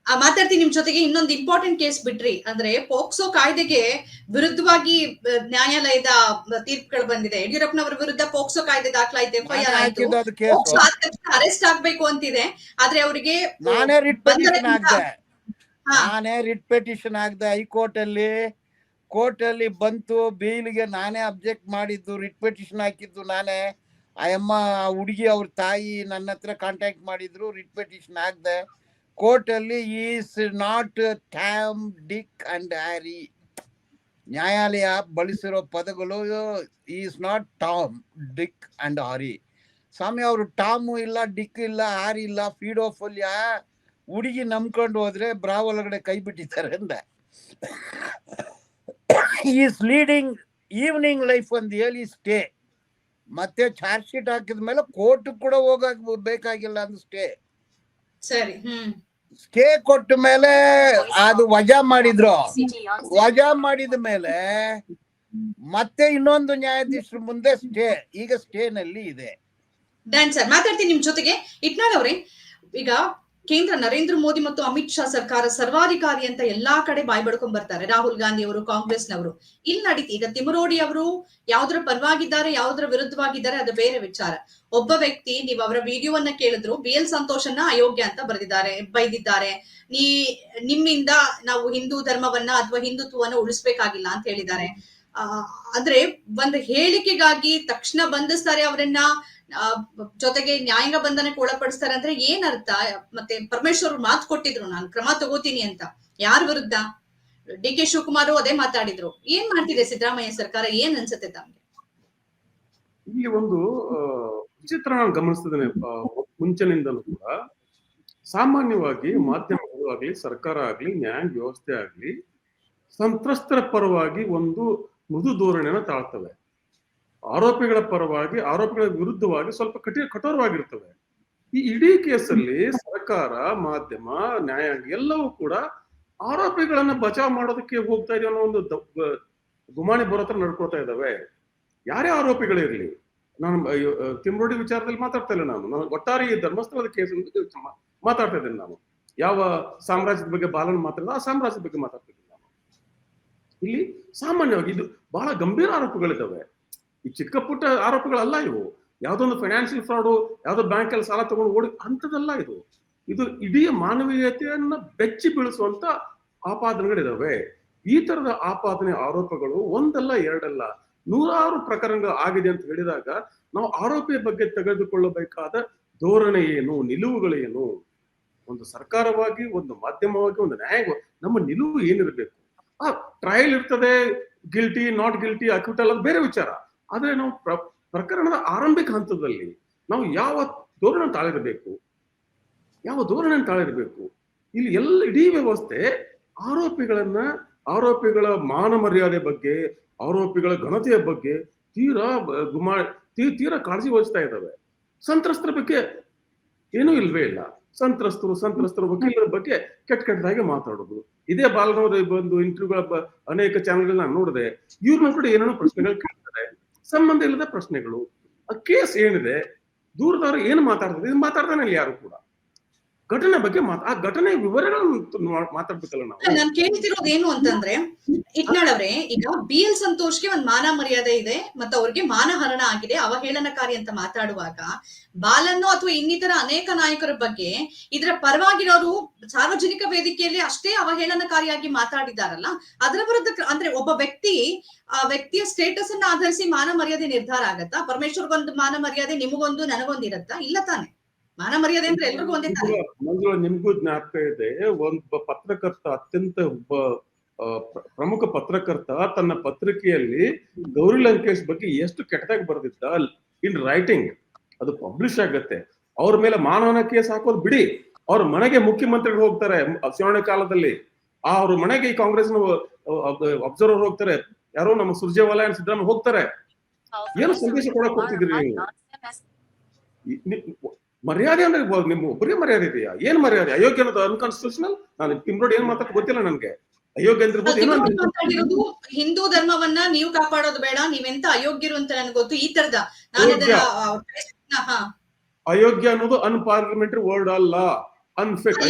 ಆ, ಮಾತಾಡ್ತೀನಿ ನಿಮ್ ಜೊತೆಗೆ ಇನ್ನೊಂದು ಇಂಪಾರ್ಟೆಂಟ್ ಕೇಸ್ ಬಿಟ್ರಿ. ಅಂದ್ರೆ ಪೋಕ್ಸೋ ಕಾಯ್ದೆಗೆ ವಿರುದ್ಧವಾಗಿ ನ್ಯಾಯಾಲಯದ ತೀರ್ಪುಗಳು ಬಂದಿದೆ. ಯಡಿಯೂರಪ್ಪನವರ ವಿರುದ್ಧ ಪೋಕ್ಸೋ ಕಾಯ್ದೆ ದಾಖಲಾಯಿತು ಎಫ್ಐಆರ್ ಆಯ್ತು. ಅರೆಸ್ಟ್ ಆಗ್ಬೇಕು ಅಂತಿದೆ. ಆದ್ರೆ ಅವರಿಗೆ ನಾನೇ ರಿಟ್ ಪೆಟಿಷನ್. ನಾನೇ ರಿಟ್ ಪೆಟಿಷನ್ ಹೈಕೋರ್ಟ್ ಅಲ್ಲಿ ಕೋರ್ಟ್ ಅಲ್ಲಿ ಬಂತು ಬೇಯ್ಲಿಗೆ ನಾನೇ ಅಬ್ಜೆಕ್ಟ್ ಮಾಡಿದ್ದು ರಿಟ್ ಪಿಟಿಷನ್ ಹಾಕಿದ್ದು ನಾನೇ. ಅಯ್ಯಮ್ಮ ಹುಡುಗಿ ಅವ್ರ ತಾಯಿ ನನ್ನ ಹತ್ರ ಕಾಂಟ್ಯಾಕ್ಟ್ ಮಾಡಿದ್ರು ರಿಟ್ ಪಿಟಿಷನ್ ಆಗದೆ ಕೋರ್ಟ್ ಅಲ್ಲಿ is not Tom Dick and Harry ನ್ಯಾಯಾಲಯ ಬಳಸಿರೋ ಪದಗಳು is not Tom Dick and Harry ಸ್ವಾಮಿ, ಅವರು ಟಾಮು ಇಲ್ಲ ಡಿಕ್ ಇಲ್ಲ ಹಾರಿ ಇಲ್ಲ ಫೀಡೋಫಲ್ಯ ಹುಡುಗಿ ನಂಬ್ಕೊಂಡು ಹೋದ್ರೆ ಬ್ರಾ ಒಳಗಡೆ ಕೈ ಬಿಟ್ಟಿದ್ದಾರೆ ಅಂದ. ಈಸ್ ಲೀಡಿಂಗ್ ಈವ್ನಿಂಗ್ ಲೈಫ್ ಒಂದು ಹೇಳಿ ಸ್ಟೇ ಮತ್ತೆ ಚಾರ್ಜ್ ಶೀಟ್ ಹಾಕಿದ ಮೇಲೆ ಕೋರ್ಟ್ ಕೂಡ ಹೋಗಕ್ ಬೇಕಾಗಿಲ್ಲ ಅಂದ್ರೆ ಸ್ಟೇ ಸರಿ ಸ್ಟೇ ಕೊಟ್ಟ ಮೇಲೆ ಅದು ವಜಾ ಮಾಡಿದ್ರು. ವಜಾ ಮಾಡಿದ ಮೇಲೆ ಮತ್ತೆ ಇನ್ನೊಂದು ನ್ಯಾಯಾಧೀಶರ ಮುಂದೆ ಸ್ಟೇ ಈಗ ಸ್ಟೇನಲ್ಲಿ ಇದೆ. ಡನ್ ಸರ್ ಮಾತಾಡ್ತೀನಿ ನಿಮ್ ಜೊತೆಗೆ. ಇಟ್ನಾಳ್ ಅವ್ರೆ ಈಗ ಕೇಂದ್ರ ನರೇಂದ್ರ ಮೋದಿ ಮತ್ತು ಅಮಿತ್ ಶಾ ಸರ್ಕಾರ ಸರ್ವಾಧಿಕಾರಿ ಅಂತ ಎಲ್ಲಾ ಕಡೆ ಬಾಯ್ ಬಡ್ಕೊಂಡ್ ಬರ್ತಾರೆ. ರಾಹುಲ್ ಗಾಂಧಿ ಅವರು ಕಾಂಗ್ರೆಸ್ನವರು. ಇಲ್ಲಿ ನಡೀತಿ. ಈಗ ತಿಮರೋಡಿ ಅವರು ಯಾವ್ದ್ರ ಪರವಾಗಿದ್ದಾರೆ, ಯಾವ್ದ್ರ ವಿರುದ್ಧವಾಗಿದ್ದಾರೆ, ಅದು ಬೇರೆ ವಿಚಾರ. ಒಬ್ಬ ವ್ಯಕ್ತಿ, ನೀವು ಅವರ ವಿಡಿಯೋವನ್ನ ಕೇಳಿದ್ರು, ಬಿ ಎಲ್ ಸಂತೋಷನ್ನ ಅಯೋಗ್ಯ ಅಂತ ಬರೆದಿದ್ದಾರೆ, ಬೈದಿದ್ದಾರೆ. ನೀ, ನಿಮ್ಮಿಂದ ನಾವು ಹಿಂದೂ ಧರ್ಮವನ್ನ ಅಥವಾ ಹಿಂದುತ್ವವನ್ನ ಉಳಿಸ್ಬೇಕಾಗಿಲ್ಲ ಅಂತ ಹೇಳಿದ್ದಾರೆ. ಅಂದ್ರೆ ಒಂದು ಹೇಳಿಕೆಗಾಗಿ ತಕ್ಷಣ ಬಂಧಿಸ್ತಾರೆ ಅವರನ್ನ ಜೊತೆಗೆ ನ್ಯಾಯಾಂಗ ಬಂಧನಕ್ಕೆ ಒಳಪಡಿಸ್ತಾರೆ ಅಂದ್ರೆ ಏನರ್ಥ? ಮತ್ತೆ ಪರಮೇಶ್ವರ್ ಮಾತು ಕೊಟ್ಟಿದ್ರು, ನಾನು ಕ್ರಮ ತಗೋತೀನಿ ಅಂತ. ಯಾರ ವಿರುದ್ಧ? ಡಿ ಕೆ ಶಿವಕುಮಾರ್ ಅದೇ ಮಾತಾಡಿದ್ರು. ಏನ್ ಮಾಡ್ತಿದೆ ಸಿದ್ದರಾಮಯ್ಯ ಸರ್ಕಾರ? ಏನ್ ಅನ್ಸುತ್ತೆ ತಮ್ಗೆ? ಇಲ್ಲಿ ಒಂದು ವಿಚಿತ್ರ ನಾನು ಗಮನಿಸ್ತಿದ್ದೇನೆ ಮುಂಚಿನಿಂದಲೂ ಕೂಡ. ಸಾಮಾನ್ಯವಾಗಿ ಮಾಧ್ಯಮಗಳು ಆಗ್ಲಿ, ಸರ್ಕಾರ ಆಗ್ಲಿ, ನ್ಯಾಯಾಂಗ ವ್ಯವಸ್ಥೆ ಆಗ್ಲಿ, ಸಂತ್ರಸ್ತರ ಪರವಾಗಿ ಒಂದು ಮೃದು ಧೋರಣೆಯನ್ನು ತಾಳ್ತವೆ. ಆರೋಪಿಗಳ ಪರವಾಗಿ, ಆರೋಪಿಗಳ ವಿರುದ್ಧವಾಗಿ ಸ್ವಲ್ಪ ಕಠಿಣ, ಕಠೋರವಾಗಿರ್ತವೆ. ಈ ಇಡೀ ಕೇಸಲ್ಲಿ ಸರ್ಕಾರ, ಮಾಧ್ಯಮ, ನ್ಯಾಯಾಂಗ ಎಲ್ಲವೂ ಕೂಡ ಆರೋಪಿಗಳನ್ನ ಬಚಾವ್ ಮಾಡೋದಕ್ಕೆ ಹೋಗ್ತಾ ಇದೆ ಅನ್ನೋ ಒಂದು ದ- ಗ- ಗುಮಾನಿ ಬರೋ ಹತ್ರ ನಡ್ಕೊಳ್ತಾ ಇದ್ದಾವೆ ಯಾರೇ ಆರೋಪಿಗಳಿರ್ಲಿ ನಾನು ತಿಮ್ರೋಡಿ ವಿಚಾರದಲ್ಲಿ ಮಾತಾಡ್ತಾ ಇಲ್ಲ ನಾನು. ನಾನು ಒಟ್ಟಾರೆ ಈ ಧರ್ಮಸ್ಥಳದ ಕೇಸ್ ಮಾತಾಡ್ತಾ ಇದ್ದೇನೆ ನಾನು. ಯಾವ ಸಾಮ್ರಾಜ್ಯದ ಬಗ್ಗೆ ಬಾಲನ್ ಮಾತಾಡಿದ ಆ ಸಾಮ್ರಾಜ್ಯದ ಬಗ್ಗೆ ಮಾತಾಡ್ತಿದ್ದೆ ಇಲ್ಲಿ ಸಾಮಾನ್ಯವಾಗಿ ಇದು ಬಹಳ ಗಂಭೀರ ಆರೋಪಗಳಿದ್ದಾವೆ. ಈ ಚಿಕ್ಕ ಪುಟ್ಟ ಆರೋಪಗಳಲ್ಲ ಇವು. ಯಾವುದೊಂದು ಫೈನಾನ್ಷಿಯಲ್ ಫ್ರಾಡು ಯಾವುದೋ ಬ್ಯಾಂಕ್ ಅಲ್ಲಿ ಸಾಲ ತಗೊಂಡು ಓಡಿ ಅಂತದಲ್ಲ ಇದು. ಇದು ಇಡೀ ಮಾನವೀಯತೆಯನ್ನ ಬೆಚ್ಚಿ ಬೀಳಿಸುವಂತ ಆಪಾದನೆಗಳಿದಾವೆ ಈ ತರದ ಆಪಾದನೆ ಆರೋಪಗಳು ಒಂದಲ್ಲ, ಎರಡಲ್ಲ, ನೂರಾರು ಪ್ರಕರಣಗಳು ಆಗಿದೆ ಅಂತ ಹೇಳಿದಾಗ ನಾವು ಆರೋಪಿಯ ಬಗ್ಗೆ ತೆಗೆದುಕೊಳ್ಳಬೇಕಾದ ಧೋರಣೆ ಏನು ನಿಲುವುಗಳೇನು ಒಂದು ಸರ್ಕಾರವಾಗಿ, ಒಂದು ಮಾಧ್ಯಮವಾಗಿ, ಒಂದು ನ್ಯಾಯ, ನಮ್ಮ ನಿಲುವು ಏನಿರಬೇಕು? ಟ್ರಯಲ್ ಇರ್ತದೆ ಗಿಲ್ಟಿ ನಾಟ್ ಗಿಲ್ಟಿ ಅಕ್ಯೂಟಲ್ ಅದು ಬೇರೆ ವಿಚಾರ. ಆದ್ರೆ ನಾವು ಪ್ರ- ಪ್ರಕರಣದ ಆರಂಭಿಕ ಹಂತದಲ್ಲಿ ನಾವು ಯಾವ ಧೋರಣೆ ತಾಳಿರಬೇಕು? ಯಾವ ಧೋರಣೆ ತಾಳಿರಬೇಕು? ಇಲ್ಲಿ ಎಲ್ಲ ಇಡೀ ವ್ಯವಸ್ಥೆ ಆರೋಪಿಗಳನ್ನ, ಆರೋಪಿಗಳ ಮಾನ ಮರ್ಯಾದೆ ಬಗ್ಗೆ, ಆರೋಪಿಗಳ ಘನತೆಯ ಬಗ್ಗೆ ತೀರಾ ಗುಮಾ ತೀರಾ ಕಾಳಜಿ ವಹಿಸ್ತಾ ಇದ್ದಾವೆ. ಸಂತ್ರಸ್ತರ ಬಗ್ಗೆ ಏನೂ ಇಲ್ವೇ ಇಲ್ಲ. ಸಂತ್ರಸ್ತರು ಸಂತ್ರಸ್ತರು ವಕೀಲರ ಬಗ್ಗೆ ಕೆಟ್ಟ ಕೆಟ್ಟದಾಗಿ ಮಾತಾಡೋದು. ಇದೇ ಬಾಲನವರ ಒಂದು ಇಂಟರ್ವ್ಯೂಗಳ ಅನೇಕ ಚಾನೆಲ್ಗಳನ್ನ ನಾನು ನೋಡಿದೆ. ಇವ್ರನ್ನ ಕೂಡ ಏನೇನೋ ಪ್ರಶ್ನೆಗಳು ಕೇಳ್ತಾರೆ. ಸಂಬಂಧ ಇಲ್ಲದ ಪ್ರಶ್ನೆಗಳು. ಆ ಕೇಸ್ ಏನಿದೆ? ದೂರದವ್ರು ಏನು ಮಾತಾಡ್ತಾರೆ? ಇದು ಮಾತಾಡ್ತಾನೆ ಇಲ್ಲ ಯಾರು ಕೂಡ. ಘಟನೆ ಬಗ್ಗೆ ಆ ಘಟನೆ ವಿವರಗಳನ್ನು ಮಾತಾಡ್ಬೇಕಲ್ಲ ನಾವು. ನಾನು ಕೇಳ್ತಿರೋದು ಏನು ಅಂತಂದ್ರೆ, ಇಟ್ನಾಳ್ ಅವ್ರೆ, ಈಗ ಬಿ ಎಲ್ ಸಂತೋಷ್ಗೆ ಒಂದ್ ಮಾನ ಮರ್ಯಾದೆ ಇದೆ, ಮತ್ತೆ ಅವ್ರಿಗೆ ಮಾನಹರಣ ಆಗಿದೆ, ಅವಹೇಳನಕಾರಿ ಅಂತ ಮಾತಾಡುವಾಗ, ಬಾಲನ್ನು ಅಥವಾ ಇನ್ನಿತರ ಅನೇಕ ನಾಯಕರ ಬಗ್ಗೆ ಇದರ ಪರವಾಗಿರೋರು ಸಾರ್ವಜನಿಕ ವೇದಿಕೆಯಲ್ಲಿ ಅಷ್ಟೇ ಅವಹೇಳನಕಾರಿಯಾಗಿ ಮಾತಾಡಿದಾರಲ್ಲ, ಅದರ ವಿರುದ್ಧ ಅಂದ್ರೆ ಒಬ್ಬ ವ್ಯಕ್ತಿ, ಆ ವ್ಯಕ್ತಿಯ ಸ್ಟೇಟಸ್ ಅನ್ನ ಆಧರಿಸಿ ಮಾನ ಮರ್ಯಾದೆ ನಿರ್ಧಾರ ಆಗತ್ತಾ? ಪರಮೇಶ್ವರ್ಗೊಂದು ಮಾನ ಮರ್ಯಾದೆ ನಿಮಗೊಂದು ನನಗೊಂದು ಇರತ್ತಾ ಇಲ್ಲ ತಾನೆ. ಮಾನ ಮರ್ಯಾದೆ ಅಂದ್ರೆ ಎಲ್ರಿಗೂ ಒಂದೇ ತಾನೆ. ಮಂಜುಳ ನಿಮ್ಗೂ ಜ್ಞಾಪಕ ಇದೆ ಒಬ್ಬ ಪತ್ರಕರ್ತ ಅತ್ಯಂತ ಒಬ್ಬ ಪ್ರಮುಖ ಪತ್ರಕರ್ತ ತನ್ನ ಪತ್ರಿಕೆಯಲ್ಲಿ ಗೌರಿ ಲಂಕೇಶ್ ಬಗ್ಗೆ ಎಷ್ಟು ಕೆಟ್ಟದಾಗಿ ಬರೆದಿದ್ದ ಇನ್ ರೈಟಿಂಗ್ ಅದು ಪಬ್ಲಿಷ್ ಆಗತ್ತೆ. ಅವ್ರ ಮೇಲೆ ಮಾನವನ ಕೇಸ್ ಹಾಕೋದು ಬಿಡಿ. ಅವ್ರ ಮನೆಗೆ ಮುಖ್ಯಮಂತ್ರಿಗಳು ಹೋಗ್ತಾರೆ ಚುನಾವಣೆ ಕಾಲದಲ್ಲಿ. ಆ ಅವ್ರ ಮನೆಗೆ ಈ ಕಾಂಗ್ರೆಸ್ ಅಬ್ಸರ್ವರ್ ಹೋಗ್ತಾರೆ. ಯಾರೋ ನಮ್ಮ ಸುರ್ಜೇವಾಲಯ ಸಿದ್ದರಾಮಯ್ಯ ಹೋಗ್ತಾರೆ. ಏನು ಸಂದೇಶ ಕೊಡಕ್ ಹೋಗ್ತಿದ್ರಿ ನೀವು? ಮರ್ಯಾದೆ ಅಂದ್ರೆ ಇರ್ಬೋದು ನಿಮ್ಮ ಒಬ್ಬರಿಗೆ ಮರ್ಯಾದೆ ಇದೆಯಾ? ಏನ್ ಮರ್ಯಾದೆ? ಅಯೋಗ್ಯ ಅನ್ನೋದು ಅನ್ಕಾನ್ಸ್ಟಿಟ್ಯೂಷನಲ್ ನಾನು ಇಮ್ರೋಡ್ ಏನ್ ಮಾತಾಡ್ ಗೊತ್ತಿಲ್ಲ ನನ್ಗೆ. ಅಯೋಗ್ಯ. ಮಾತಾಡಿರೋದು ಹಿಂದೂ ಧರ್ಮವನ್ನ ನೀವು ಕಾಪಾಡೋದು ಬೇಡ ನೀವೆಂತ ಅಯೋಗ್ಯರು ಅಂತ ನನ್ಗೆ ಗೊತ್ತು. ಈ ತರದ. ಅಯೋಗ್ಯ. ಅನ್ನೋದು ಅನ್ಪಾರ್ಲಿಮೆಂಟರಿ ವರ್ಡ್ ಅಲ್ಲ. ಅನ್ಫಿಟ್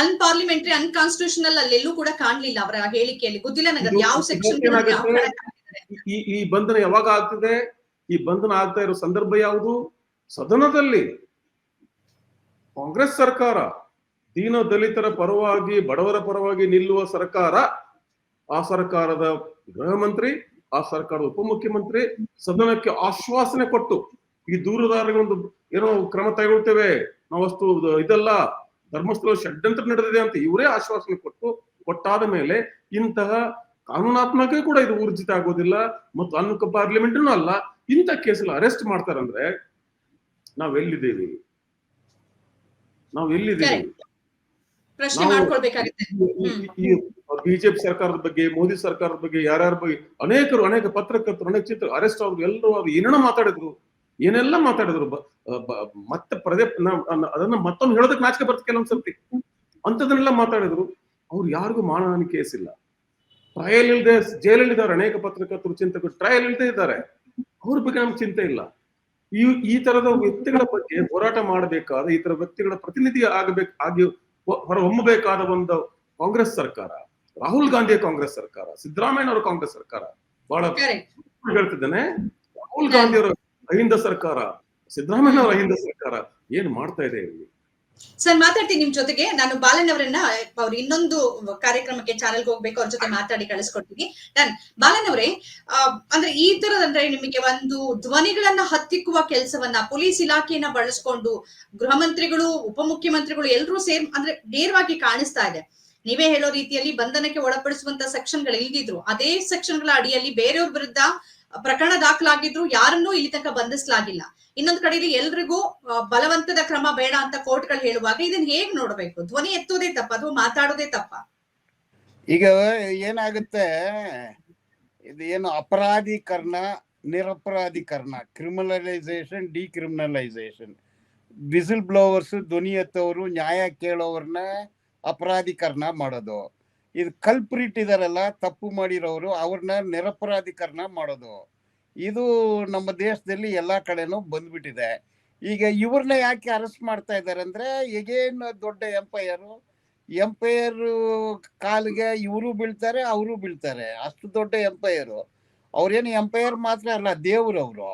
ಅನ್ಪಾರ್ಲಿಮೆಂಟರಿ ಅನ್ಕಾನ್ಸ್ಟಿಟ್ಯೂಷನಲ್ ಅಲ್ಲಿ ಎಲ್ಲೂ ಕೂಡ ಕಾಣ್ಲಿಲ್ಲ ಅವರ ಹೇಳಿಕೆಯಲ್ಲಿ. ಗೊತ್ತಿಲ್ಲ ನನಗೆ ಯಾವ ಸೆಕ್ಷನ್ ಈ ಈ ಬಂಧನ ಯಾವಾಗ ಆಗ್ತಿದೆ? ಈ ಬಂಧನ ಆಗ್ತಾ ಇರೋ ಸಂದರ್ಭ ಯಾವುದು? ಸದನದಲ್ಲಿ ಕಾಂಗ್ರೆಸ್ ಸರ್ಕಾರ ದೀನ ದಲಿತರ ಪರವಾಗಿ, ಬಡವರ ಪರವಾಗಿ ನಿಲ್ಲುವ ಸರ್ಕಾರ, ಆ ಸರ್ಕಾರದ ಗೃಹ ಮಂತ್ರಿ, ಆ ಸರ್ಕಾರದ ಉಪಮುಖ್ಯಮಂತ್ರಿ ಸದನಕ್ಕೆ ಆಶ್ವಾಸನೆ ಕೊಟ್ಟು ಈ ದೂರುದಾರಗೊಂದು ಏನೋ ಕ್ರಮ ತಗೊಳ್ತೇವೆ ನಾವಷ್ಟು ಇದೆಲ್ಲ ಧರ್ಮಸ್ಥಳ ಷಡ್ಯಂತ್ರ ನಡೆದಿದೆ ಅಂತ ಇವರೇ ಆಶ್ವಾಸನೆ ಕೊಟ್ಟು, ಕೊಟ್ಟಾದ ಮೇಲೆ ಇಂತಹ ಕಾನೂನಾತ್ಮಕ ಕೂಡ ಇದು ಊರ್ಜಿತ ಆಗೋದಿಲ್ಲ. ಮತ್ತು ಅನ್ಕ ಪಾರ್ಲಿಮೆಂಟ್ನೂ ಅಲ್ಲ, ಇಂಥ ಕೇಸಲ್ಲಿ ಅರೆಸ್ಟ್ ಮಾಡ್ತಾರಂದ್ರೆ ನಾವ್ ಎಲ್ಲಿದ್ದೇವೆ? ನಾವ್ ಎಲ್ಲಿದ್ದೇವೆ? ಈ ಬಿಜೆಪಿ ಸರ್ಕಾರದ ಬಗ್ಗೆ ಮೋದಿ ಸರ್ಕಾರದ ಬಗ್ಗೆ ಯಾರ್ಯಾರ ಬಗ್ಗೆ ಅನೇಕರು ಅನೇಕ ಪತ್ರಕರ್ತರು ಅನೇಕ ಚಿತ್ರ ಅರೆಸ್ಟ್ ಆದ್ರು ಎಲ್ಲರೂ ಅವ್ರು ಏನೇನೋ ಮಾತಾಡಿದ್ರು ಏನೆಲ್ಲ ಮಾತಾಡಿದ್ರು ಮತ್ತೆ ಪ್ರದೇ ಅದನ್ನ ಮತ್ತೊಮ್ಮೆ ಹೇಳೋದಕ್ಕೆ ನಾಚಿಕೆ ಬರ್ತದೆ ಕೆಲವೊಂದ್ಸರ್ತಿ ಅಂತದನ್ನೆಲ್ಲ ಮಾತಾಡಿದ್ರು ಅವ್ರು ಯಾರಿಗೂ ಮಾನಹಾನಿ ಕೇಸ್ ಇಲ್ಲ. ಟ್ರಯಲ್ ಇಲ್ಲದೆ ಜೈಲಲ್ಲಿದ್ದಾರೆ ಅನೇಕ ಪತ್ರಕರ್ತರು ಚಿಂತಕರು ಟ್ರಯಲ್ ಇಲ್ಲದೆ ಇದ್ದಾರೆ. ಅವ್ರ ಬಗ್ಗೆ ನಮ್ಗೆ ಚಿಂತೆ ಇಲ್ಲ. ಈ ಈ ತರದ ವ್ಯಕ್ತಿಗಳ ಬಗ್ಗೆ ಹೋರಾಟ ಮಾಡಬೇಕಾದ ಈ ತರ ವ್ಯಕ್ತಿಗಳ ಪ್ರತಿನಿಧಿ ಆಗಬೇಕು ಆಗಿ ಹೊರಹೊಮ್ಮಬೇಕಾದ ಒಂದು ಕಾಂಗ್ರೆಸ್ ಸರ್ಕಾರ ರಾಹುಲ್ ಗಾಂಧಿಯ ಕಾಂಗ್ರೆಸ್ ಸರ್ಕಾರ ಸಿದ್ದರಾಮಯ್ಯ ಅವರ ಕಾಂಗ್ರೆಸ್ ಸರ್ಕಾರ ಬಹಳ ಹೇಳ್ತಿದ್ದೇನೆ ರಾಹುಲ್ ಗಾಂಧಿ ಅವರ ಅಹಿಂದ ಸರ್ಕಾರ ಸಿದ್ದರಾಮಯ್ಯ ಅವರ ಅಹಿಂದ ಸರ್ಕಾರ ಏನ್ ಮಾಡ್ತಾ ಇದೆ ಇಲ್ಲಿ? ಸರ್ ಮಾತಾಡ್ತೀನಿ ನಿಮ್ ಜೊತೆಗೆ. ನಾನು ಬಾಲನ್ ಅವರನ್ನ ಅವ್ರ ಇನ್ನೊಂದು ಕಾರ್ಯಕ್ರಮಕ್ಕೆ ಚಾನೆಲ್ಗೆ ಹೋಗ್ಬೇಕು ಅವ್ರ ಜೊತೆ ಮಾತಾಡಿ ಕಳಿಸ್ಕೊಡ್ತೀನಿ. ಡನ್ ಬಾಲನ್ ಅವರೇ ಅಂದ್ರೆ ಈ ತರದಂದ್ರೆ ನಿಮಗೆ ಒಂದು ಧ್ವನಿಗಳನ್ನ ಹತ್ತಿಕ್ಕುವ ಕೆಲಸವನ್ನ ಪೊಲೀಸ್ ಇಲಾಖೆಯನ್ನ ಬಳಸ್ಕೊಂಡು ಗೃಹ ಮಂತ್ರಿಗಳು ಉಪಮುಖ್ಯಮಂತ್ರಿಗಳು ಎಲ್ಲರೂ ಸೇರ್ ಅಂದ್ರೆ ನೇರವಾಗಿ ಕಾಣಿಸ್ತಾ ಇದೆ. ನೀವೇ ಹೇಳೋ ರೀತಿಯಲ್ಲಿ ಬಂಧನಕ್ಕೆ ಒಳಪಡಿಸುವಂತ ಸೆಕ್ಷನ್ಗಳು ಇಲ್ದಿದ್ರು. ಅದೇ ಸೆಕ್ಷನ್ಗಳ ಅಡಿಯಲ್ಲಿ ಬೇರೆಯವ್ರ ವಿರುದ್ಧ ಪ್ರಕರಣ ದಾಖಲಾಗಿದ್ರು ಯಾರನ್ನೂ ಇಲ್ಲಿ ತನಕ ಬಂಧಿಸಲಾಗಿಲ್ಲ. ಇನ್ನೊಂದು ಕಡೆಯಲ್ಲಿ ಎಲ್ರಿಗೂ ಬಲವಂತದ ಕ್ರಮ ಬೇಡ ಅಂತ ಕೋರ್ಟ್ಗಳು ಹೇಳುವಾಗ ಇದನ್ನ ಹೇಗ್ ನೋಡಬೇಕು? ಧ್ವನಿ ಎತ್ತೋದೇ ತಪ್ಪ ಅಥವಾ ಮಾತಾಡೋದೇ ತಪ್ಪ? ಈಗ ಏನಾಗುತ್ತೆ? ಇದು ಏನು ಅಪರಾಧೀಕರಣ, ನಿರಪರಾಧೀಕರಣ ಕ್ರಿಮಿನಲೈಸೇಷನ್ ಡಿಕ್ರಿಮಿನಲೈಸೇಷನ್ ವಿಸಿಲ್ ಬ್ಲೋವರ್ಸ್ ಧ್ವನಿ ಎತ್ತವರು ನ್ಯಾಯ ಕೇಳೋವ್ರನ್ನ ಅಪರಾಧೀಕರಣ ಮಾಡೋದು. ಇದು ಕಲ್ಪ್ರಿಟ್ ಇದಾರಲ್ಲ ತಪ್ಪು ಮಾಡಿರೋರು ಅವ್ರನ್ನ ನಿರಪರಾಧಿಕರಣ ಮಾಡೋದು. ಇದು ನಮ್ಮ ದೇಶದಲ್ಲಿ ಎಲ್ಲಾ ಕಡೆನೂ ಬಂದ್ಬಿಟ್ಟಿದೆ. ಈಗ ಇವ್ರನ್ನ ಯಾಕೆ ಅರೆಸ್ಟ್ ಮಾಡ್ತಾ ಇದ್ದಾರೆ ಅಂದ್ರೆ, ಈಗೇನು ದೊಡ್ಡ ಎಂಪೈರು ಎಂಪೈರ್ ಕಾಲಿಗೆ ಇವರು ಬೀಳ್ತಾರೆ, ಅವರು ಬೀಳ್ತಾರೆ. ಅಷ್ಟು ದೊಡ್ಡ ಎಂಪೈರು ಅವ್ರೇನು ಎಂಪೈರ್ ಮಾತ್ರ ಅಲ್ಲ ದೇವ್ರವರು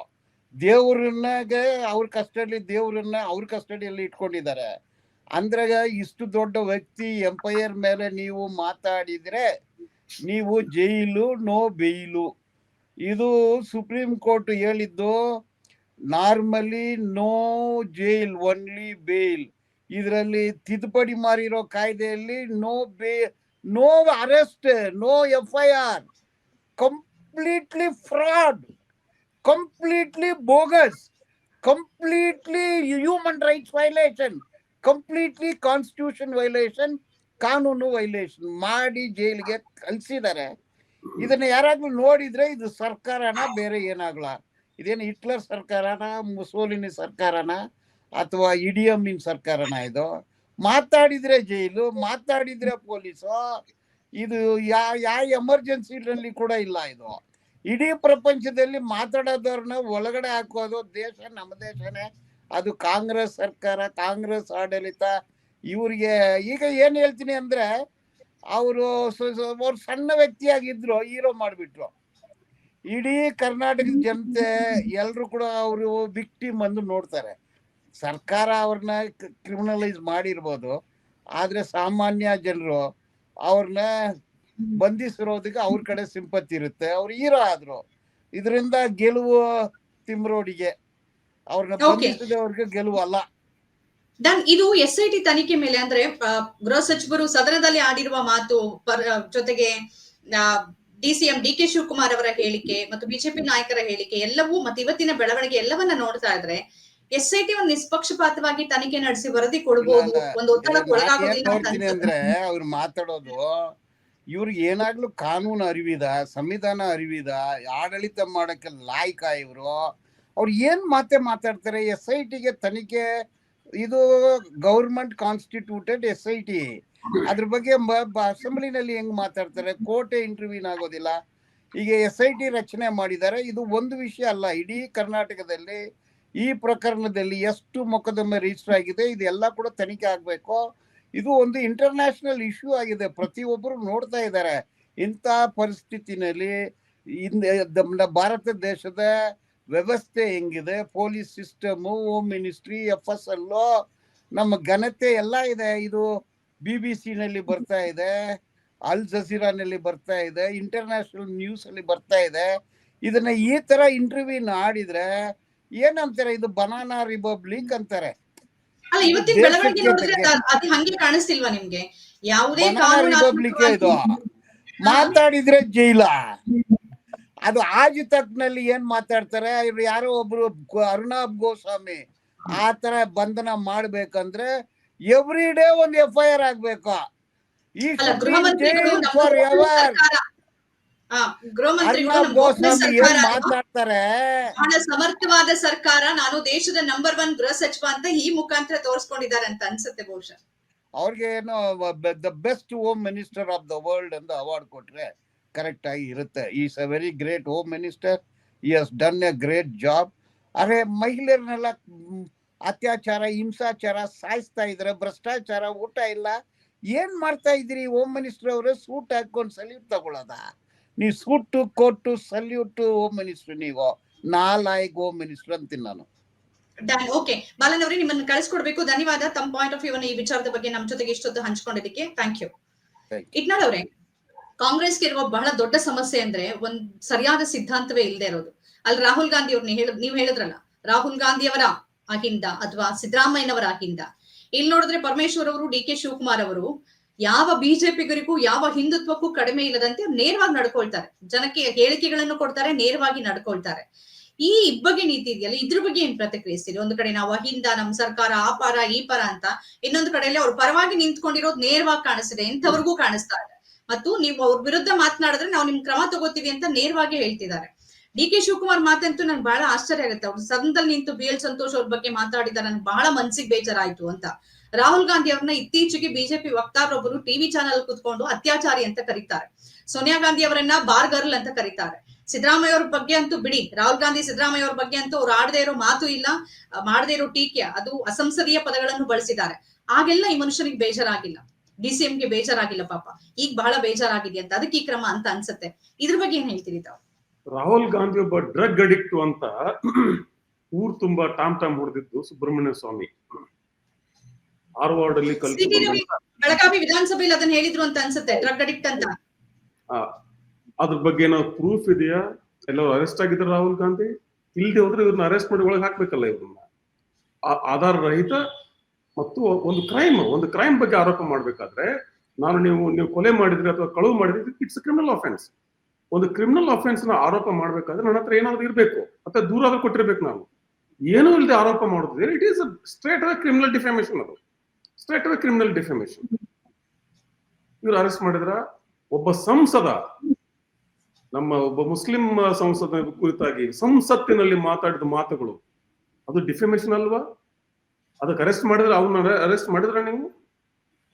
ದೇವ್ರನ್ನಾಗೆ ಅವ್ರ ಕಸ್ಟಡಿ ದೇವ್ರನ್ನ ಅವ್ರ ಕಸ್ಟಡಿಯಲ್ಲಿ ಇಟ್ಕೊಂಡಿದ್ದಾರೆ. ಅಂದ್ರಾಗ ಇಷ್ಟು ದೊಡ್ಡ ವ್ಯಕ್ತಿ ಎಂಪೈರ್ ಮೇಲೆ ನೀವು ಮಾತಾಡಿದ್ರೆ ನೀವು ಜೈಲು, ನೋ ಬೇಯಿಲು. ಇದು ಸುಪ್ರೀಂ ಕೋರ್ಟ್ ಹೇಳಿದ್ದು, normally no jail only bail ಇದರಲ್ಲಿ ತಿದ್ದುಪಡಿ ಮಾರಿರೋ ಕಾಯ್ದೆಯಲ್ಲಿ no bail, no arrest, no F I R completely fraud, completely bogus, completely human rights violation. Completely constitution violation ಕಾನೂನು ವೈಲೇಷನ್ ಮಾಡಿ ಜೈಲಿಗೆ ಕಳ್ಸಿದ್ದಾರೆ ಇದನ್ನ ಯಾರಾದ್ರೂ ನೋಡಿದ್ರೆ ಇದು ಸರ್ಕಾರನ ಬೇರೆ ಏನಾಗ್ಲ? ಇದೇನು ಹಿಟ್ಲರ್ ಸರ್ಕಾರನ, ಮುಸೋಲಿನಿ ಸರ್ಕಾರನ, ಅಥವಾ ಇಡಿಯಮ್ಮಿನ ಸರ್ಕಾರನ ಇದು? ಮಾತಾಡಿದ್ರೆ ಜೈಲು, ಮಾತಾಡಿದ್ರೆ ಪೊಲೀಸು, ಇದು ಯಾ ಯಾವ ಎಮರ್ಜೆನ್ಸಿನಲ್ಲಿ ಕೂಡ ಇಲ್ಲ ಇದು. ಇಡೀ ಪ್ರಪಂಚದಲ್ಲಿ ಮಾತಾಡೋದವ್ರನ್ನ ಒಳಗಡೆ ಹಾಕೋದು ದೇಶ, ನಮ್ಮ ದೇಶನೇ ಅದು ಕಾಂಗ್ರೆಸ್ ಸರ್ಕಾರ, ಕಾಂಗ್ರೆಸ್ ಆಡಳಿತ. ಇವ್ರಿಗೆ ಈಗ ಏನು ಹೇಳ್ತೀನಿ ಅಂದ್ರೆ, ಅವರು ಅವ್ರು ಸಣ್ಣ ವ್ಯಕ್ತಿಯಾಗಿದ್ರು, ಹೀರೋ ಮಾಡಿಬಿಟ್ರು. ಇಡೀ ಕರ್ನಾಟಕದ ಜನತೆ ಎಲ್ಲರೂ ಕೂಡ ಅವರು ವಿಕ್ಟಿಮ್ ಬಂದು ನೋಡ್ತಾರೆ. ಸರ್ಕಾರ ಅವ್ರನ್ನ ಕ್ರಿಮಿನಲೈಸ್ ಮಾಡಿರ್ಬೋದು. ಆದರೆ ಸಾಮಾನ್ಯ ಜನರು ಅವ್ರನ್ನ ಬಂಧಿಸಿರೋದಕ್ಕೆ ಅವ್ರ ಕಡೆ ಸಿಂಪತ್ತಿ ಇರುತ್ತೆ. ಅವ್ರು ಹೀರೋ ಆದ್ರು. ಇದರಿಂದ ಗೆಲುವು ತಿಮ್ರೋಡಿಗೆ. ಅವ್ರನ್ನ ಅವ್ರಿಗೆ ಬಂಧಿಸಿದವ್ರಿಗೆ ಗೆಲುವು ಅಲ್ಲ. ದನ್ ಇದು ಎಸ್ ಐ ಟಿ ತನಿಖೆ ಮೇಲೆ ಅಂದ್ರೆ ಗೃಹ ಸಚಿವರು ಸದನದಲ್ಲಿ ಆಡಿರುವ ಮಾತು ಜೊತೆಗೆ ಡಿಸಿಎಂ ಡಿ ಕೆ ಶಿವಕುಮಾರ್ ಅವರ ಹೇಳಿಕೆ ಮತ್ತು ಬಿಜೆಪಿ ನಾಯಕರ ಹೇಳಿಕೆ ಎಲ್ಲವೂ ಮತ್ತೆ ಇವತ್ತಿನ ಬೆಳವಣಿಗೆ ಎಲ್ಲವನ್ನ ನೋಡ್ತಾ ಇದ್ರೆ ಎಸ್ ಐ ಟಿ ಒಂದು ನಿಷ್ಪಕ್ಷಪಾತವಾಗಿ ತನಿಖೆ ನಡೆಸಿ ವರದಿ ಕೊಡಬಹುದು ಒಂದು ಒತ್ತಡಕ್ಕೆ ಒಳಗಾಗೋದಿಲ್ಲ ಅಂದ್ರೆ ಅವ್ರು ಮಾತಾಡೋದು ಇವ್ರಿಗೆ ಏನಾಗ್ಲೂ ಕಾನೂನು ಅರಿವಿದ ಸಂವಿಧಾನ ಅರಿವಿದ ಆಡಳಿತ ಮಾಡಕ್ಕೆ ಲಾಯ್ಕ ಇವರು. ಅವ್ರು ಏನ್ ಮಾತೆ ಮಾತಾಡ್ತಾರೆ ಎಸ್ ಐ ಟಿಗೆ ತನಿಖೆ ಇದು government constituted S I T ಅದ್ರ ಬಗ್ಗೆ ಅಸೆಂಬ್ಲಿನಲ್ಲಿ ಹೆಂಗ್ ಮಾತಾಡ್ತಾರೆ ಕೋರ್ಟೆ ಇಂಟರ್ವ್ಯೂನ್ ಆಗೋದಿಲ್ಲ. ಈಗ ಎಸ್ ಐ ಟಿ ರಚನೆ ಮಾಡಿದ್ದಾರೆ ಇದು ಒಂದು ವಿಷಯ ಅಲ್ಲ ಇಡೀ ಕರ್ನಾಟಕದಲ್ಲಿ ಈ ಪ್ರಕರಣದಲ್ಲಿ ಎಷ್ಟು ಮೊಕದ್ದಮೆ ರಿಜಿಸ್ಟರ್ ಆಗಿದೆ ಇದೆಲ್ಲ ಕೂಡ ತನಿಖೆ ಆಗ್ಬೇಕು. ಇದು ಒಂದು ಇಂಟರ್ನ್ಯಾಷನಲ್ ಇಶ್ಯೂ ಆಗಿದೆ ಪ್ರತಿಯೊಬ್ಬರು ನೋಡ್ತಾ ಇದ್ದಾರೆ. ಇಂಥ ಪರಿಸ್ಥಿತಿನಲ್ಲಿ ಭಾರತ ದೇಶದ ವ್ಯವಸ್ಥೆ ಹೆಂಗಿದೆ? Police system home ministry F S ನಮ್ಮ ಘನತೆ ಎಲ್ಲ ಇದೆ. ಇದು ಬಿ ಬಿ ನಲ್ಲಿ ಬರ್ತಾ ಇದೆ ಅಲ್ ಜಸೀರಾನಲ್ಲಿ ಬರ್ತಾ ಇದೆ ಇಂಟರ್ನ್ಯಾಷನಲ್ ನ್ಯೂಸ್ ಅಲ್ಲಿ ಬರ್ತಾ ಇದೆ. ಇದನ್ನ ಈ ತರ ಇಂಟರ್ವ್ಯೂ ಆಡಿದ್ರೆ ಏನಂತಾರೆ? ಇದು ಬನಾನಾ ರಿಪಬ್ಲಿಕ್ ಅಂತಾರೆ. ಕಾಣಿಸ್ತಿಲ್ವಾ ನಿಮ್ಗೆ? ಯಾವುದೇ ರಿಪಬ್ಲಿಕ್ ಇದು. ಮಾತಾಡಿದ್ರೆ ಜೈಲ. ಅದು ಆಜ್ ತಕ್ನಲ್ಲಿ ಏನ್ ಮಾತಾಡ್ತಾರೆ? ಇವ್ರು ಯಾರೋ ಒಬ್ರು ಅರುಣಾಬ್ ಗೋಸ್ವಾಮಿ ಆ ತರ ಬಂಧನ ಮಾಡ್ಬೇಕಂದ್ರೆ ಎವ್ರಿ ಡೇ ಒಂದ್ ಎಫ್ ಐ ಆರ್ ಆಗ್ಬೇಕು ಈ ಫಾರ್ ಎವರ್ ಮಾತಾಡ್ತಾರೆ? ಬಹಳ ಸಮರ್ಥವಾದ ಸರ್ಕಾರ. ನಾನು ದೇಶದ ನಂಬರ್ ಒನ್ ಗೃಹ ಸಚಿವ ಅಂತ ಈ ಮುಖಾಂತರ ತೋರಿಸ್ಕೊಂಡಿದ್ದಾರೆ ಅಂತ ಅನ್ಸುತ್ತೆ ಬಹುಶಃ. ಅವ್ರಿಗೆ ಏನೋ the best home minister of the world ಅಂತ ಅವಾರ್ಡ್ ಕೊಟ್ರೆ ಕರೆಕ್ಟ್ ಆಗಿ ಇರುತ್ತೆ is a very great home minister he has done A great job ಅರೆ ಮಹಿಳೆಯರನ್ನೆಲ್ಲ ಅತ್ಯಾಚಾರ ಹಿಂಸಾಚಾರ ಸಾಯಿಸ್ತಾ ಇದ್ರೆ ಭ್ರಷ್ಟಾಚಾರ ಊಟ ಇಲ್ಲ. ಏನ್ ಮಾಡ್ತಾ ಇದ್ದೀರಿ ಹೋಮ್ ಮಿನಿಸ್ಟರ್ ಅವರು? ಸೂಟ್ ಹಾಕೊಂಡು ಸಲ್ಯೂಟ್ ತಗೊಳ್ಳೋದ? ನೀ ಸೂಟು ಕೊಟ್ಟು ಸಲ್ಯೂಟ್ ಹೋಮ್ ಮಿನಿಸ್ಟರ್ ನೀವು. ನಾಲಾಯಕ್ ಹೋಮ್ ಮಿನಿಸ್ಟರ್ ಅಂತೀನಿ ನಾನು. ಡನ್ ಓಕೆ ಬಾಲನ್ ಅವರೇ ನಿಮ್ಮನ್ನು ಕಳಿಸ್ಕೊಡ್ಬೇಕು. ಧನ್ಯವಾದ. ತಮ್ಮ ಪಾಯಿಂಟ್ ಆಫ್ ವ್ಯೂ ಈ ವಿಚಾರದ ಬಗ್ಗೆ ನಮ್ಮ ಜೊತೆಗೆ ಇಷ್ಟೊತ್ತು ಹಂಚ್ಕೊಂಡಿದ್ದಕ್ಕೆ. ಥ್ಯಾಂಕ್ ಯು ಇಟ್ನಾಳ್ ಅವರೇ ಕಾಂಗ್ರೆಸ್ಗೆ ಇರುವ ಬಹಳ ದೊಡ್ಡ ಸಮಸ್ಯೆ ಅಂದ್ರೆ ಒಂದ್ ಸರಿಯಾದ ಸಿದ್ಧಾಂತವೇ ಇಲ್ಲದೆ ಇರೋದು. ಅಲ್ಲಿ ರಾಹುಲ್ ಗಾಂಧಿ ಅವ್ರನ್ನ ಹೇಳ, ನೀವು ಹೇಳಿದ್ರಲ್ಲ, ರಾಹುಲ್ ಗಾಂಧಿ ಅವರ ಅಹಿಂದ ಅಥವಾ ಸಿದ್ದರಾಮಯ್ಯನವರ ಅಹಿಂದ. ಇಲ್ಲಿ ನೋಡಿದ್ರೆ ಪರಮೇಶ್ವರ್ ಅವರು, ಡಿ ಕೆ ಶಿವಕುಮಾರ್ ಅವರು ಯಾವ ಬಿಜೆಪಿಗರಿಗೂ ಯಾವ ಹಿಂದುತ್ವಕ್ಕೂ ಕಡಿಮೆ ಇಲ್ಲದಂತೆ ನೇರವಾಗಿ ನಡ್ಕೊಳ್ತಾರೆ. ಜನಕ್ಕೆ ಹೇಳಿಕೆಗಳನ್ನು ಕೊಡ್ತಾರೆ, ನೇರವಾಗಿ ನಡ್ಕೊಳ್ತಾರೆ. ಈ ಇಬ್ಬಗೆ ನೀತಿ ಇದೆಯಲ್ಲ, ಇದ್ರ ಬಗ್ಗೆ ಏನ್ ಪ್ರತಿಕ್ರಿಯಿಸ್ತೀರಿ? ಒಂದು ಕಡೆ ನಾವು ಅಹಿಂದ, ನಮ್ ಸರ್ಕಾರ ಆ ಪರ, ಈ ಪರ ಅಂತ, ಇನ್ನೊಂದು ಕಡೆಯಲ್ಲಿ ಅವ್ರ ಪರವಾಗಿ ನಿಂತ್ಕೊಂಡಿರೋದು ನೇರವಾಗಿ ಕಾಣಿಸ್ತಿದೆ ಎಂಥವ್ರಿಗೂ ಕಾಣಿಸ್ತಾ ಇದೆ ಮತ್ತು ನೀವು ಅವ್ರ ವಿರುದ್ಧ ಮಾತನಾಡಿದ್ರೆ ನಾವು ನಿಮ್ ಕ್ರಮ ತಗೋತೀವಿ ಅಂತ ನೇರವಾಗಿ ಹೇಳ್ತಿದ್ದಾರೆ. ಡಿ ಕೆ ಶಿವಕುಮಾರ್ ಮಾತಂತೂ ನನ್ಗೆ ಬಹಳ ಆಶ್ಚರ್ಯ ಆಗುತ್ತೆ. ಅವ್ರು ಸದನದಲ್ಲಿ ನಿಂತು ಬಿ ಎಲ್ ಸಂತೋಷ್ ಅವ್ರ ಬಗ್ಗೆ ಮಾತಾಡಿದ್ದಾರೆ. ನನ್ಗೆ ಬಹಳ ಮನ್ಸಿಗೆ ಬೇಜಾರಾಯ್ತು ಅಂತ. ರಾಹುಲ್ ಗಾಂಧಿ ಅವ್ರನ್ನ ಇತ್ತೀಚೆಗೆ ಬಿಜೆಪಿ ವಕ್ತಾರೊಬ್ಬರು ಟಿವಿ ಚಾನಲ್ ಕುತ್ಕೊಂಡು ಅತ್ಯಾಚಾರಿ ಅಂತ ಕರೀತಾರೆ. ಸೋನಿಯಾ ಗಾಂಧಿ ಅವರನ್ನ ಬಾರ್ ಗರ್ಲ್ ಅಂತ ಕರೀತಾರೆ. ಸಿದ್ದರಾಮಯ್ಯ ಅವ್ರ ಬಗ್ಗೆ ಅಂತೂ ಬಿಡಿ. ರಾಹುಲ್ ಗಾಂಧಿ, ಸಿದ್ದರಾಮಯ್ಯ ಅವ್ರ ಬಗ್ಗೆ ಅಂತೂ ಅವ್ರು ಆಡದೇ ಇರೋ ಮಾತು ಇಲ್ಲ, ಮಾಡದೇ ಇರೋ ಟೀಕೆ, ಅದು ಅಸಂಸದೀಯ ಪದಗಳನ್ನು ಬಳಸಿದ್ದಾರೆ. ಆಗೆಲ್ಲ ಈ ಮನುಷ್ಯನಿಗೆ ಬೇಜಾರಾಗಿಲ್ಲ. ಡಿ ಸಿ ಎಂಗೆ ಬೇಜಾರಾಗಿಲ್ಲ ಪಾಪ. ಈಗ ಬಹಳ ಬೇಜಾರಾಗಿದೆ ಅಂತ ಅದಕ್ಕೆ ಈ ಕ್ರಮ ಅಂತ ಅನ್ಸುತ್ತೆ. ಇದ್ರ ಬಗ್ಗೆ ಏನ್ ಹೇಳ್ತೀರಿ ತಾವು? ರಾಹುಲ್ ಗಾಂಧಿ ಒಬ್ಬ ಡ್ರಗ್ ಅಡಿಕ್ಟ್ ಅಂತ ಊರ್ ತುಂಬಾ ಟಾಮ್ ಟಾಮ್ ಹೊಡೆದಿದ್ದು ಸುಬ್ರಹ್ಮಣ್ಯ ಸ್ವಾಮಿ. ಹಾರ್ವಾರ್ಡ್ ಅಲ್ಲಿ ಬೆಳಗಾವಿ ವಿಧಾನಸಭೆಯಲ್ಲಿ ಅದನ್ನ ಹೇಳಿದ್ರು ಅಂತ ಅನ್ಸುತ್ತೆ ಡ್ರಗ್ ಅಡಿಕ್ಟ್ ಅಂತ. ಅದ್ರ ಬಗ್ಗೆ ಏನೋ ಪ್ರೂಫ್ ಇದೆಯಾ? ಎಲ್ಲರೂ ಅರೆಸ್ಟ್ ಆಗಿದ್ರು ರಾಹುಲ್ ಗಾಂಧಿ? ಇಲ್ಲದೆ ಹೋದ್ರೆ ಇವ್ರನ್ನ ಅರೆಸ್ಟ್ ಮಾಡಿ ಒಳಗೆ ಹಾಕ್ಬೇಕಲ್ಲ ಇವ್ರನ್ನ. ಆಧಾರ ರಹಿತ ಮತ್ತು ಒಂದು ಕ್ರೈಮ್ ಒಂದು ಕ್ರೈಮ್ ಬಗ್ಗೆ ಆರೋಪ ಮಾಡಬೇಕಾದ್ರೆ, ನಾನು ನೀವು ನೀವು ಕೊಲೆ ಮಾಡಿದ್ರಿ ಅಥವಾ ಕಳುವು ಮಾಡಿದ್ರಿ ಇಟ್ಸ್ ಕ್ರಿಮಿನಲ್ ಅಫೆನ್ಸ್ ಒಂದು ಕ್ರಿಮಿನಲ್ ಅಫೆನ್ಸ್ನ ಆರೋಪ ಮಾಡ್ಬೇಕಾದ್ರೆ ನನ್ನ ಹತ್ರ ಏನಾದ್ರು ಇರಬೇಕು, ಅಥವಾ ದೂರ ಆದ್ರೂ ಕೊಟ್ಟಿರ್ಬೇಕು ನಾನು. ಏನೂ ಇಲ್ಲದೆ ಆರೋಪ ಮಾಡಿದ್ರೆ it is straight away criminal defamation ಅದು. ಸ್ಟ್ರೇಟ್ ಅವೇ ಕ್ರಿಮಿನಲ್ ಡಿಫಾಮೇಶನ್ ಇವ್ರು ಅರೆಸ್ಟ್ ಮಾಡಿದ್ರ, ಒಬ್ಬ ಸಂಸದ, ನಮ್ಮ ಒಬ್ಬ ಮುಸ್ಲಿಂ ಸಂಸದ ಕುರಿತಾಗಿ ಸಂಸತ್ತಿನಲ್ಲಿ ಮಾತಾಡಿದ ಮಾತುಗಳು, ಅದು ಡಿಫೆಮೇಶನ್ ಅಲ್ವಾ? ಅದಕ್ಕೆ ಅರೆಸ್ಟ್ ಮಾಡಿದ್ರೆ ಅವನ್ನ ಅರೆಸ್ಟ್ ಮಾಡಿದ್ರ ನೀವು?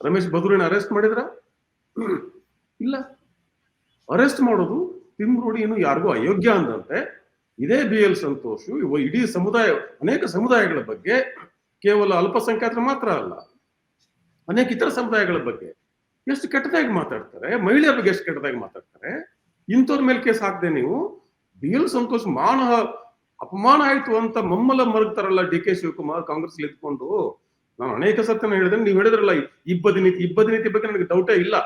ರಮೇಶ್ ಬದ್ರೂನ ಅರೆಸ್ಟ್ ಮಾಡಿದ್ರ? ಇಲ್ಲ. ಅರೆಸ್ಟ್ ಮಾಡೋದು ತಿಮ್ರೋಡಿ ಏನು ಯಾರಿಗೂ ಅಯೋಗ್ಯ ಅಂದಂತೆ ಇದೇ ಬಿ ಎಲ್ ಸಂತೋಷ್, ಇವ ಇಡೀ ಸಮುದಾಯ, ಅನೇಕ ಸಮುದಾಯಗಳ ಬಗ್ಗೆ ಕೇವಲ ಅಲ್ಪಸಂಖ್ಯಾತರ ಮಾತ್ರ ಅಲ್ಲ, ಅನೇಕ ಇತರ ಸಮುದಾಯಗಳ ಬಗ್ಗೆ ಎಷ್ಟು ಕೆಟ್ಟದಾಗಿ ಮಾತಾಡ್ತಾರೆ, ಮಹಿಳೆಯರ ಬಗ್ಗೆ ಎಷ್ಟು ಕೆಟ್ಟದಾಗಿ ಮಾತಾಡ್ತಾರೆ, ಇಂಥವ್ರ ಮೇಲೆ ಕೇಸ್ ಹಾಕ್ದೆ ನೀವು ಬಿ ಎಲ್ ಸಂತೋಷ್ ಮಾನ ಅಪಮಾನ ಆಯ್ತು ಅಂತ ಮಮ್ಮಲ ಮರಗ್ತಾರಲ್ಲ ಡಿ ಕೆ ಶಿವಕುಮಾರ್ ಕಾಂಗ್ರೆಸ್ ಇದ್ಕೊಂಡು ನಾನು ಅನೇಕ ಸತ್ಯನ ಹೇಳಿದ್ರೆ ನೀವು ಹೇಳಿದ್ರಲ್ಲ, ಇಬ್ಬದಿ ನೀತಿ ಇಬ್ಬದಿ ನೀತಿ ಬಗ್ಗೆ ನನಗೆ ಡೌಟೇ ಇಲ್ಲ.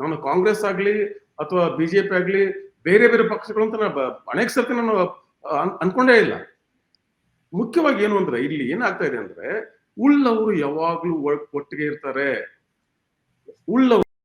ನಾನು ಕಾಂಗ್ರೆಸ್ ಆಗ್ಲಿ ಅಥವಾ ಬಿಜೆಪಿ ಆಗ್ಲಿ ಬೇರೆ ಬೇರೆ ಪಕ್ಷಗಳು ಅಂತ ನಾನು ಅನೇಕ ಸರ್ತಿ ನಾನು ಅನ್- ಅನ್ಕೊಂಡೇ ಇಲ್ಲ. ಮುಖ್ಯವಾಗಿ ಏನು ಅಂದ್ರೆ, ಇಲ್ಲಿ ಏನಾಗ್ತಾ ಇದೆ ಅಂದ್ರೆ, ಉಳ್ಳವರು ಯಾವಾಗ್ಲೂ ಒಟ್ಟಿಗೆ ಇರ್ತಾರೆ. ಉಳ್ಳವರು